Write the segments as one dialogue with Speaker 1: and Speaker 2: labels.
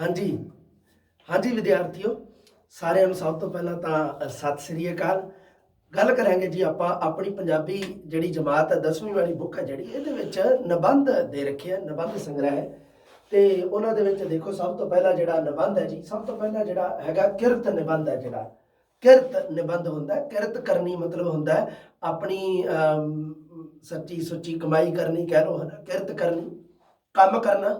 Speaker 1: ਹਾਂਜੀ। ਹਾਂਜੀ ਵਿਦਿਆਰਥੀਓ, ਸਾਰਿਆਂ ਨੂੰ ਸਭ ਤੋਂ ਪਹਿਲਾਂ ਤਾਂ ਸਤਿ ਸ੍ਰੀ ਅਕਾਲ। ਗੱਲ ਕਰਾਂਗੇ ਜੀ ਆਪਾਂ ਆਪਣੀ ਪੰਜਾਬੀ ਜਿਹੜੀ ਜਮਾਤ ਹੈ 10ਵੀਂ ਵਾਲੀ ਬੁੱਕ ਹੈ ਜਿਹੜੀ, ਇਹਦੇ ਵਿੱਚ ਨਿਬੰਧ ਦੇ ਰੱਖੇ ਆ, ਨਿਬੰਧ ਸੰਗ੍ਰਹਿ ਹੈ। ਤੇ ਉਹਨਾਂ ਦੇ ਵਿੱਚ ਦੇਖੋ, ਸਭ ਤੋਂ ਪਹਿਲਾਂ ਜਿਹੜਾ ਨਿਬੰਧ ਹੈ ਜੀ, ਸਭ ਤੋਂ ਪਹਿਲਾਂ ਜਿਹੜਾ ਹੈਗਾ ਕਿਰਤ ਨਿਬੰਧ ਹੈ ਜਿਹੜਾ। ਕਿਰਤ ਨਿਬੰਧ ਹੁੰਦਾ ਕਿਰਤ ਕਰਨੀ ਮਤਲਬ ਹੁੰਦਾ ਆਪਣੀ ਸੱਚੀ ਸੁੱਚੀ ਕਮਾਈ ਕਰਨੀ ਕਹਿ ਲਓ ਹਨਾ, ਕਿਰਤ ਕਰਨੀ, ਕੰਮ ਕਰਨਾ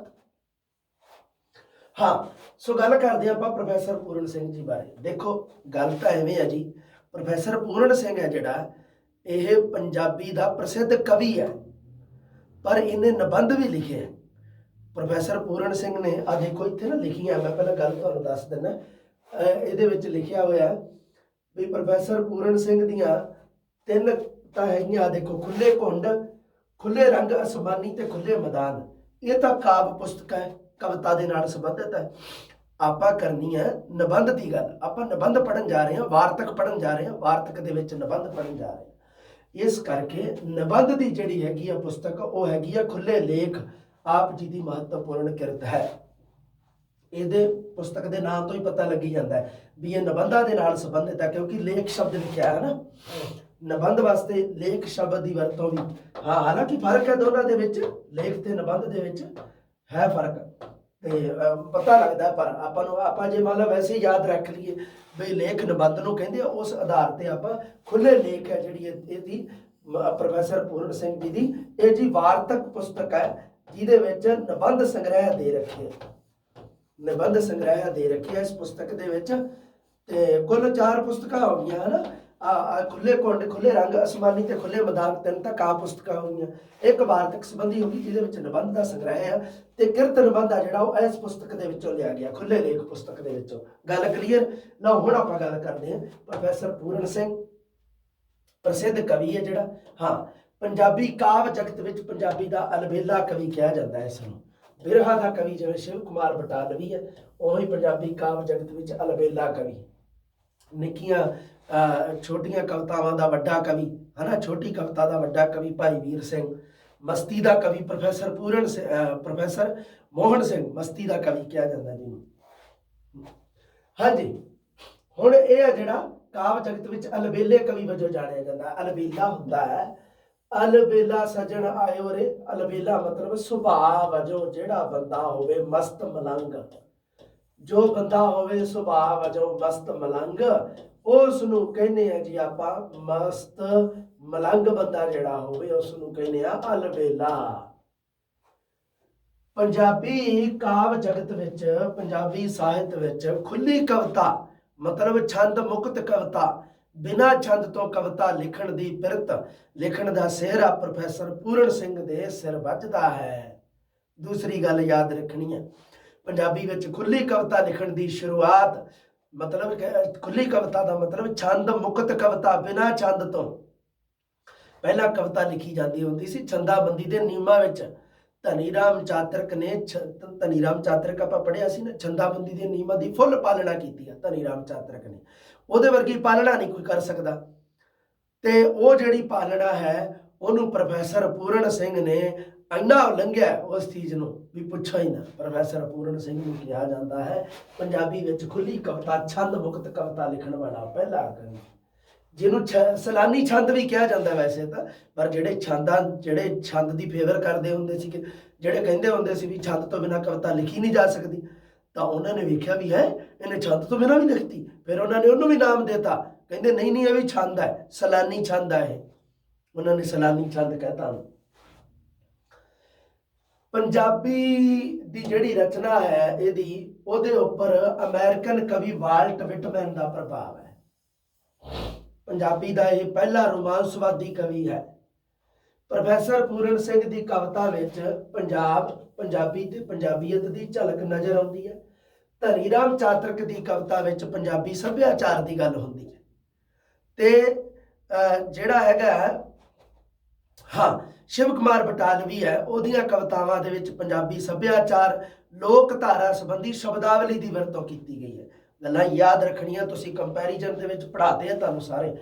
Speaker 1: ਹਾਂ, ਸੋ ਗੱਲ ਕਰਦੇ ਹਾਂ ਆਪਾਂ ਪ੍ਰੋਫੈਸਰ ਪੂਰਨ ਸਿੰਘ ਜੀ ਬਾਰੇ। ਦੇਖੋ, ਗੱਲ ਤਾਂ ਐਵੇਂ ਹੈ ਜੀ, ਪ੍ਰੋਫੈਸਰ ਪੂਰਨ ਸਿੰਘ ਹੈ ਜਿਹੜਾ, ਇਹ ਪੰਜਾਬੀ ਦਾ ਪ੍ਰਸਿੱਧ ਕਵੀ ਹੈ, ਪਰ ਇਹਨੇ ਨਿਬੰਧ ਵੀ ਲਿਖੇ ਹੈ। ਪ੍ਰੋਫੈਸਰ ਪੂਰਨ ਸਿੰਘ ਨੇ ਆ ਦੇਖੋ ਇੱਥੇ ਨਾ ਲਿਖੀਆਂ, ਮੈਂ ਪਹਿਲਾਂ ਗੱਲ ਤੁਹਾਨੂੰ ਦੱਸ ਦਿੰਦਾ। ਇਹਦੇ ਵਿੱਚ ਲਿਖਿਆ ਹੋਇਆ ਵੀ ਪ੍ਰੋਫੈਸਰ ਪੂਰਨ ਸਿੰਘ ਦੀਆਂ ਤਿੰਨ ਤਾਂ ਹੈਗੀਆਂ, ਆਹ ਦੇਖੋ ਖੁੱਲੇ ਘੁੰਡ ਖੁੱਲੇ ਰੰਗ ਅਸਮਾਨੀ ਤੇ ਖੁੱਲੇ ਮੈਦਾਨ। ਇਹ ਤਾਂ ਕਾਵ ਪੁਸਤਕ ਹੈ। ਕਵਿਤਾ ਦੇ ਨਾਲ ਸੰਬੰਧਿਤ ਹੈ। ਆਪਾਂ ਕਰਨੀ ਹੈ ਨਿਬੰਧ ਦੀ ਗੱਲ। ਆਪਾਂ ਨਿਬੰਧ ਪੜਨ ਜਾ ਰਹੇ ਹਾਂ, ਵਾਰਤਕ ਪੜਨ ਜਾ ਰਹੇ ਹਾਂ, ਵਾਰਤਕ ਦੇ ਵਿੱਚ ਨਿਬੰਧ ਪੜਨ ਜਾ ਰਹੇ ਹਾਂ। ਇਸ ਕਰਕੇ ਨਿਬੰਧ ਦੀ ਜਿਹੜੀ ਹੈਗੀ ਆ ਪੁਸਤਕ, ਉਹ ਹੈਗੀ ਆ ਖੁੱਲੇ ਲੇਖ। ਆਪ ਜੀ ਦੀ ਮਹੱਤਵਪੂਰਨ ਕਿਰਤ ਹੈ। ਇਹਦੇ ਪੁਸਤਕ ਦੇ ਨਾਮ ਤੋਂ ਹੀ ਪਤਾ ਲੱਗੀ ਜਾਂਦਾ ਹੈ ਵੀ ਇਹ ਨਿਬੰਧਾਂ ਦੇ ਨਾਲ ਸੰਬੰਧਿਤ ਹੈ, ਕਿਉਂਕਿ ਲੇਖ ਸ਼ਬਦ ਲਿਖਿਆ ਹੈ ਨਾ। ਨਿਬੰਧ ਵਾਸਤੇ ਲੇਖ ਸ਼ਬਦ ਦੀ ਵਰਤੋਂ ਵੀ ਹਾਂ, ਹਾਲਾਂਕਿ ਫ਼ਰਕ ਹੈ ਦੋਨਾਂ ਦੇ ਵਿੱਚ। ਲੇਖ ਤੇ ਨਿਬੰਧ ਦੇ ਵਿੱਚ ਹੈ ਫ਼ਰਕ। ਤੇ ਅਹ, ਪਤਾ ਲੱਗਦਾ ਪਰ ਆਪਾਂ ਨੂੰ ਆਪਾਂ ਜੇ ਮੰਨ ਲਓ ਵੈਸੇ ਹੀ ਯਾਦ ਰੱਖ ਲਈਏ ਵੀ ਲੇਖ ਨਿਬੰਧ ਨੂੰ ਕਹਿੰਦੇ ਆ ਉਸ ਆਧਾਰ ਤੇ ਆਪਾਂ ਖੁੱਲੇ ਲੇਖ ਹੈ ਜਿਹੜੀ ਇਹ- ਇਹਦੀ ਮ- ਪ੍ਰੋਫੈਸਰ ਪੂਰਨ ਸਿੰਘ ਜੀ ਦੀ ਇਹ ਜੀ ਵਾਰਤਕ ਪੁਸਤਕ ਹੈ ਜਿਹਦੇ ਵਿੱਚ ਨਿਬੰਧ ਸੰਗ੍ਰਹਿ ਦੇ ਰੱਖੇ ਆ। ਨਿਬੰਧ ਸੰਗ੍ਰਹਿ ਦੇ ਰੱਖੀ ਇਸ ਪੁਸਤਕ ਦੇ ਵਿੱਚ ਤੇ ਕੁੱਲ ਚਾਰ ਪੁਸਤਕਾਂ ਹੋ ਗਈਆਂ ਹਨ ਖੁੱਲੇ ਕੁੰਡ, ਖੁੱਲੇ ਰੰਗ ਅਸਮਾਨੀ ਤੇ ਖੁੱਲੇ ਮੈਦਾਨ ਤਿੰਨ ਤਾਂ ਕਾ ਪੁਸਤਕਾਂ ਹੋਈਆਂ। ਇੱਕ ਵਾਰਤਕ ਸੰਬੰਧੀ ਹੋ ਜਿਹਦੇ ਵਿੱਚ ਨਿਬੰਧ ਦਾ ਸੰਗ੍ਰਹਿ ਆ ਤੇ ਕਿਰਤ ਨਿਬੰਧ ਆ ਜਿਹੜਾ ਉਹ ਇਸ ਪੁਸਤਕ ਦੇ ਵਿੱਚੋਂ ਲਿਆ ਗਿਆ, ਖੁੱਲੇ ਲੇਖ ਪੁਸਤਕ ਦੇ ਵਿੱਚੋਂ। ਗੱਲ ਕਲੀਅਰ? ਨਾ, ਹੁਣ ਆਪਾਂ ਗੱਲ ਕਰਦੇ ਹਾਂ ਪ੍ਰੋਫੈਸਰ ਪੂਰਨ ਸਿੰਘ, ਪ੍ਰਸਿੱਧ ਕਵੀ ਹੈ ਜਿਹੜਾ, ਹਾਂ, ਪੰਜਾਬੀ ਕਾਵ ਜਗਤ ਵਿੱਚ ਪੰਜਾਬੀ ਦਾ ਅਲਬੇਲਾ ਕਵੀ ਕਿਹਾ ਜਾਂਦਾ ਹੈ ਇਸ ਨੂੰ ਬਿਰਹਾ ਦਾ ਕਵੀ ਜਿਵੇਂ ਸ਼ਿਵ ਕੁਮਾਰ ਬਟਾਲਵੀ ਹੈ, ਉਹੀ ਪੰਜਾਬੀ ਕਾਵ ਜਗਤ ਵਿੱਚ ਅਲਬੇਲਾ ਕਵੀ। ਨਿੱਕੀਆਂ ਛੋਟੀਆਂ ਕਵਿਤਾਵਾਂ ਦਾ ਵੱਡਾ ਕਵੀ, ਹਨਾ, ਛੋਟੀ ਕਵਿਤਾ ਦਾ ਵੱਡਾ ਕਵੀ ਭਾਈ ਵੀਰ ਸਿੰਘ, ਮਸਤੀ ਦਾ ਕਵੀ ਪ੍ਰੋਫੈਸਰ ਪੂਰਨ ਪ੍ਰੋਫੈਸਰ ਮੋਹਨ ਸਿੰਘ, ਮਸਤੀ ਦਾ ਕਵੀ ਕਿਹਾ ਜਾਂਦਾ ਜਿਹਨੂੰ ਹਾਂਜੀ, ਹੁਣ ਇਹ ਆ ਜਿਹੜਾ ਕਾਵ ਜਗਤ ਵਿੱਚ ਅਲਬੇਲੇ ਕਵੀ ਵਜੋਂ ਜਾਣਿਆ ਜਾਂਦਾ। ਅਲਬੇਲਾ ਹੁੰਦਾ ਹੈ, ਅਲਬੇਲਾ ਸਜਣ ਆਇਓ ਰੇ, ਅਲਬੇਲਾ ਮਤਲਬ ਸੁਭਾਅ ਵਜੋਂ ਜਿਹੜਾ ਬੰਦਾ ਹੋਵੇ ਮਸਤ ਮਲੰਗ। ਜੋ ਬੰਦਾ ਹੋਵੇ, ਸੁਭਾਅ ਵਜੋਂ ਮਸਤ ਮਲੰਗ ਉਸ ਨੂੰ ਕਹਿੰਦੇ ਆ ਜੀ ਆਪਾਂ ਮਸਤ ਮਲੰਗ ਬੰਦਾ ਜਿਹੜਾ ਹੋਵੇ ਉਸ ਨੂੰ ਕਹਿੰਦੇ ਆ ਅਲਬੇਲਾ ਪੰਜਾਬੀ ਕਾਵ ਜਗਤ ਵਿੱਚ, ਪੰਜਾਬੀ ਸਾਹਿਤ ਵਿੱਚ ਖੁੱਲੀ ਕਵਿਤਾ, ਮਤਲਬ ਛੰਦ ਮੁਕਤ ਕਵਿਤਾ, ਬਿਨਾਂ ਛੰਦ ਤੋਂ ਕਵਿਤਾ ਲਿਖਣ ਦੀ ਪਿਰਤ ਲਿਖਣ ਦਾ ਸਿਹਰਾ ਪ੍ਰੋਫੈਸਰ ਪੂਰਨ ਸਿੰਘ ਦੇ ਸਿਰ ਵੱਜਦਾ ਹੈ। ਦੂਸਰੀ ਗੱਲ ਯਾਦ ਰੱਖਣੀ ਹੈ ਪੰਜਾਬੀ ਵਿੱਚ ਖੁੱਲੀ ਕਵਿਤਾ ਲਿਖਣ ਦੀ ਸ਼ੁਰੂਆਤ ਮਤਲਬ ਖੁੱਲੀ ਕਵਿਤਾ ਦਾ ਮਤਲਬ ਛੰਦ ਮੁਕਤ ਕਵਿਤਾ ਬਿਨਾਂ ਛੰਦ ਤੋਂ। ਪਹਿਲਾਂ ਕਵਿਤਾ ਲਿਖੀ ਜਾਂਦੀ ਹੁੰਦੀ ਸੀ ਛੰਦਾਬੰਦੀ ਦੇ ਨਿਯਮਾਂ ਵਿੱਚ। ਧਨੀ ਰਾਮ ਚਾਤਰਕ ਨੇ ਧਨੀ ਰਾਮ ਚਾਤਰਕ ਆਪਾਂ ਪੜ੍ਹਿਆ ਸੀ ਨਾ, ਛੰਦਾਬੰਦੀ ਦੇ ਨਿਯਮਾਂ ਦੀ ਫੁੱਲ ਪਾਲਣਾ ਕੀਤੀ ਹੈ ਧਨੀ ਰਾਮ ਚਾਤਰਕ ਨੇ। ਉਹਦੇ ਵਰਗੀ ਪਾਲਣਾ ਨਹੀਂ ਕੋਈ ਕਰ ਸਕਦਾ। ਤੇ ਉਹ ਜਿਹੜੀ ਪਾਲਣਾ ਹੈ, ਉਹਨੂੰ ਪ੍ਰੋਫੈਸਰ ਪੂਰਨ ਸਿੰਘ ਨੇ ਇੰਨਾ ਉਲੰਘਿਆ ਉਸ ਚੀਜ਼ ਨੂੰ ਵੀ ਪੁੱਛੋ ਹੀ ਨਾ। ਪ੍ਰੋਫੈਸਰ ਪੂਰਨ ਸਿੰਘ ਨੂੰ ਕਿਹਾ ਜਾਂਦਾ ਹੈ, ਪੰਜਾਬੀ ਵਿੱਚ ਖੁੱਲੀ ਕਵਿਤਾ, ਛੰਦ ਮੁਕਤ ਕਵਿਤਾ ਲਿਖਣ ਵਾਲਾ ਪਹਿਲਾ ਕਵੀ ਜਿਹਨੂੰ ਛ- ਸਲਾਨੀ ਛੰਦ ਵੀ ਕਿਹਾ ਜਾਂਦਾ ਵੈਸੇ ਤਾਂ, ਪਰ ਜਿਹੜੇ ਛੰਦਾਂ, ਜਿਹੜੇ ਛੰਦ ਦੀ ਫੇਵਰ ਕਰਦੇ ਹੁੰਦੇ ਸੀ ਕਿ ਜਿਹੜੇ ਕਹਿੰਦੇ ਹੁੰਦੇ ਸੀ ਵੀ ਛੰਦ ਤੋਂ ਬਿਨਾ ਕਵਿਤਾ ਲਿਖੀ ਨਹੀਂ ਜਾ ਸਕਦੀ, ਤਾਂ ਉਹਨਾਂ ਨੇ ਵੇਖਿਆ ਵੀ ਹੈ, ਇਹਨੇ ਛੰਦ ਤੋਂ ਬਿਨਾ ਵੀ ਲਿਖਤੀ। ਫਿਰ ਉਹਨਾਂ ਨੇ ਉਹਨੂੰ ਵੀ ਨਾਮ ਦਿੱਤਾ। ਕਹਿੰਦੇ, ਨਹੀਂ ਨਹੀਂ, ਇਹ ਵੀ ਛੰਦ ਹੈ, ਸਲਾਨੀ ਛੰਦ ਹੈ ਇਹ। ਉਹਨਾਂ ਨੇ ਸਲਾਨੀ ਛੰਦ ਕਹਿਤਾ ਉਹਨੂੰ। ਪੰਜਾਬੀ ਦੀ ਜਿਹੜੀ ਰਚਨਾ ਹੈ ਇਹਦੀ, ਉਹਦੇ ਉੱਪਰ ਅਮਰੀਕਨ ਕਵੀ ਵਾਲਟ ਵਿਟਮੈਨ ਦਾ ਪ੍ਰਭਾਵ ਹੈ। ਪੰਜਾਬੀ ਦਾ ਇਹ ਪਹਿਲਾ ਰੋਮਾਂਸਵਾਦੀ ਕਵੀ ਹੈ। ਪ੍ਰੋਫੈਸਰ ਪੂਰਨ ਸਿੰਘ ਦੀ ਕਵਿਤਾ ਵਿੱਚ ਪੰਜਾਬ, ਪੰਜਾਬੀ ਤੇ ਪੰਜਾਬੀਅਤ ਦੀ ਝਲਕ ਨਜ਼ਰ ਆਉਂਦੀ ਹੈ। ਧਨੀ ਰਾਮ ਚਾਤਰਕ ਦੀ ਕਵਿਤਾ ਵਿੱਚ ਪੰਜਾਬੀ ਸੱਭਿਆਚਾਰ ਦੀ ਗੱਲ ਹੁੰਦੀ ਹੈ। ਤੇ ਜਿਹੜਾ ਹੈਗਾ ਹਾਂ, ਸ਼ਿਵ ਕੁਮਾਰ ਬਟਾਲਵੀ ਹੈ। ਉਹਦੀਆਂ ਕਵਿਤਾਵਾਂ ਦੇ ਵਿੱਚ ਪੰਜਾਬੀ ਸੱਭਿਆਚਾਰ, ਲੋਕ ਧਾਰਾ ਸੰਬੰਧੀ ਸ਼ਬਦਾਵਲੀ ਦੀ ਵਰਤੋਂ ਕੀਤੀ ਗਈ ਹੈ। ਗੱਲਾਂ ਯਾਦ ਰੱਖਣੀਆਂ ਤੁਸੀਂ ਕੰਪੈਰੀਜ਼ਨ ਦੇ ਵਿੱਚ ਪੜ੍ਹਾਤੇ ਆ, ਤੁਹਾਨੂੰ ਸਾਰੇ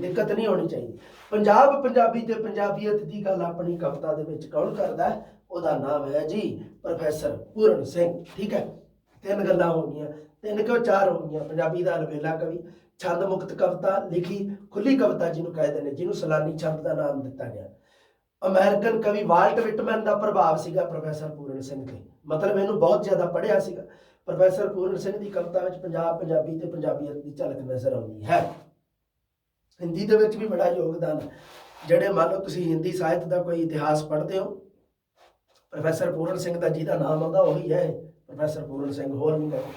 Speaker 1: ਦਿੱਕਤ ਨਹੀਂ ਹੋਣੀ ਚਾਹੀਦੀ। ਪੰਜਾਬ, ਪੰਜਾਬੀ ਤੇ ਪੰਜਾਬੀਅਤ ਦੀ ਗੱਲ ਆਪਣੀ ਕਵਿਤਾ ਦੇ ਵਿੱਚ ਕੌਣ ਕਰਦਾ ਉਹਦਾ ਨਾਮ ਹੈ ਜੀ ਪ੍ਰੋਫੈਸਰ ਪੂਰਨ ਸਿੰਘ, ਠੀਕ ਹੈ? ਤਿੰਨ ਗੱਲਾਂ ਹੋ ਗਈਆਂ, ਤਿੰਨ ਕਿਉਂ ਚਾਰ ਹੋ ਗਈਆਂ, ਪੰਜਾਬੀ ਦਾ ਅਲਬੇਲਾ ਕਵੀ। ਛੰਦ ਮੁਕਤ ਕਵਿਤਾ ਲਿਖੀ, ਖੁੱਲੀ ਕਵਿਤਾ ਜਿਹਨੂੰ ਕਹਿੰਦੇ ਨੇ ਜਿਹਨੂੰ ਸਲਾਨੀ ਛੰਦ ਦਾ ਨਾਮ ਦਿੱਤਾ ਗਿਆ। ਅਮਰੀਕਨ ਕਵੀ ਵਾਲਟ ਵਿਟਮੈਨ ਦਾ ਪ੍ਰਭਾਵ ਸੀਗਾ ਪ੍ਰੋਫੈਸਰ ਪੂਰਨ ਸਿੰਘ ਤੇ ਮਤਲਬ ਇਹਨੂੰ ਬਹੁਤ ਜ਼ਿਆਦਾ ਪੜ੍ਹਿਆ ਸੀਗਾ। ਪ੍ਰੋਫੈਸਰ ਪੂਰਨ ਸਿੰਘ ਦੀ ਕਵਿਤਾ ਵਿੱਚ ਪੰਜਾਬ, ਪੰਜਾਬੀ ਤੇ ਪੰਜਾਬੀਅਤ ਦੀ ਝਲਕ ਨਜ਼ਰ ਆਉਂਦੀ ਹੈ। ਹਿੰਦੀ ਦੇ ਵਿੱਚ ਵੀ ਬੜਾ ਯੋਗਦਾਨ। ਜਿਹੜੇ ਮੰਨ ਲਓ ਤੁਸੀਂ ਹਿੰਦੀ ਸਾਹਿਤ ਦਾ ਕੋਈ ਇਤਿਹਾਸ ਪੜ੍ਹਦੇ ਹੋ, ਪ੍ਰੋਫੈਸਰ ਪੂਰਨ ਸਿੰਘ ਦਾ ਜਿਹਦਾ ਨਾਮ ਆਉਂਦਾ ਉਹੀ ਹੈ ਪ੍ਰੋਫੈਸਰ ਪੂਰਨ ਸਿੰਘ ਹੋਰ ਨਹੀਂ ਕਰਦੇ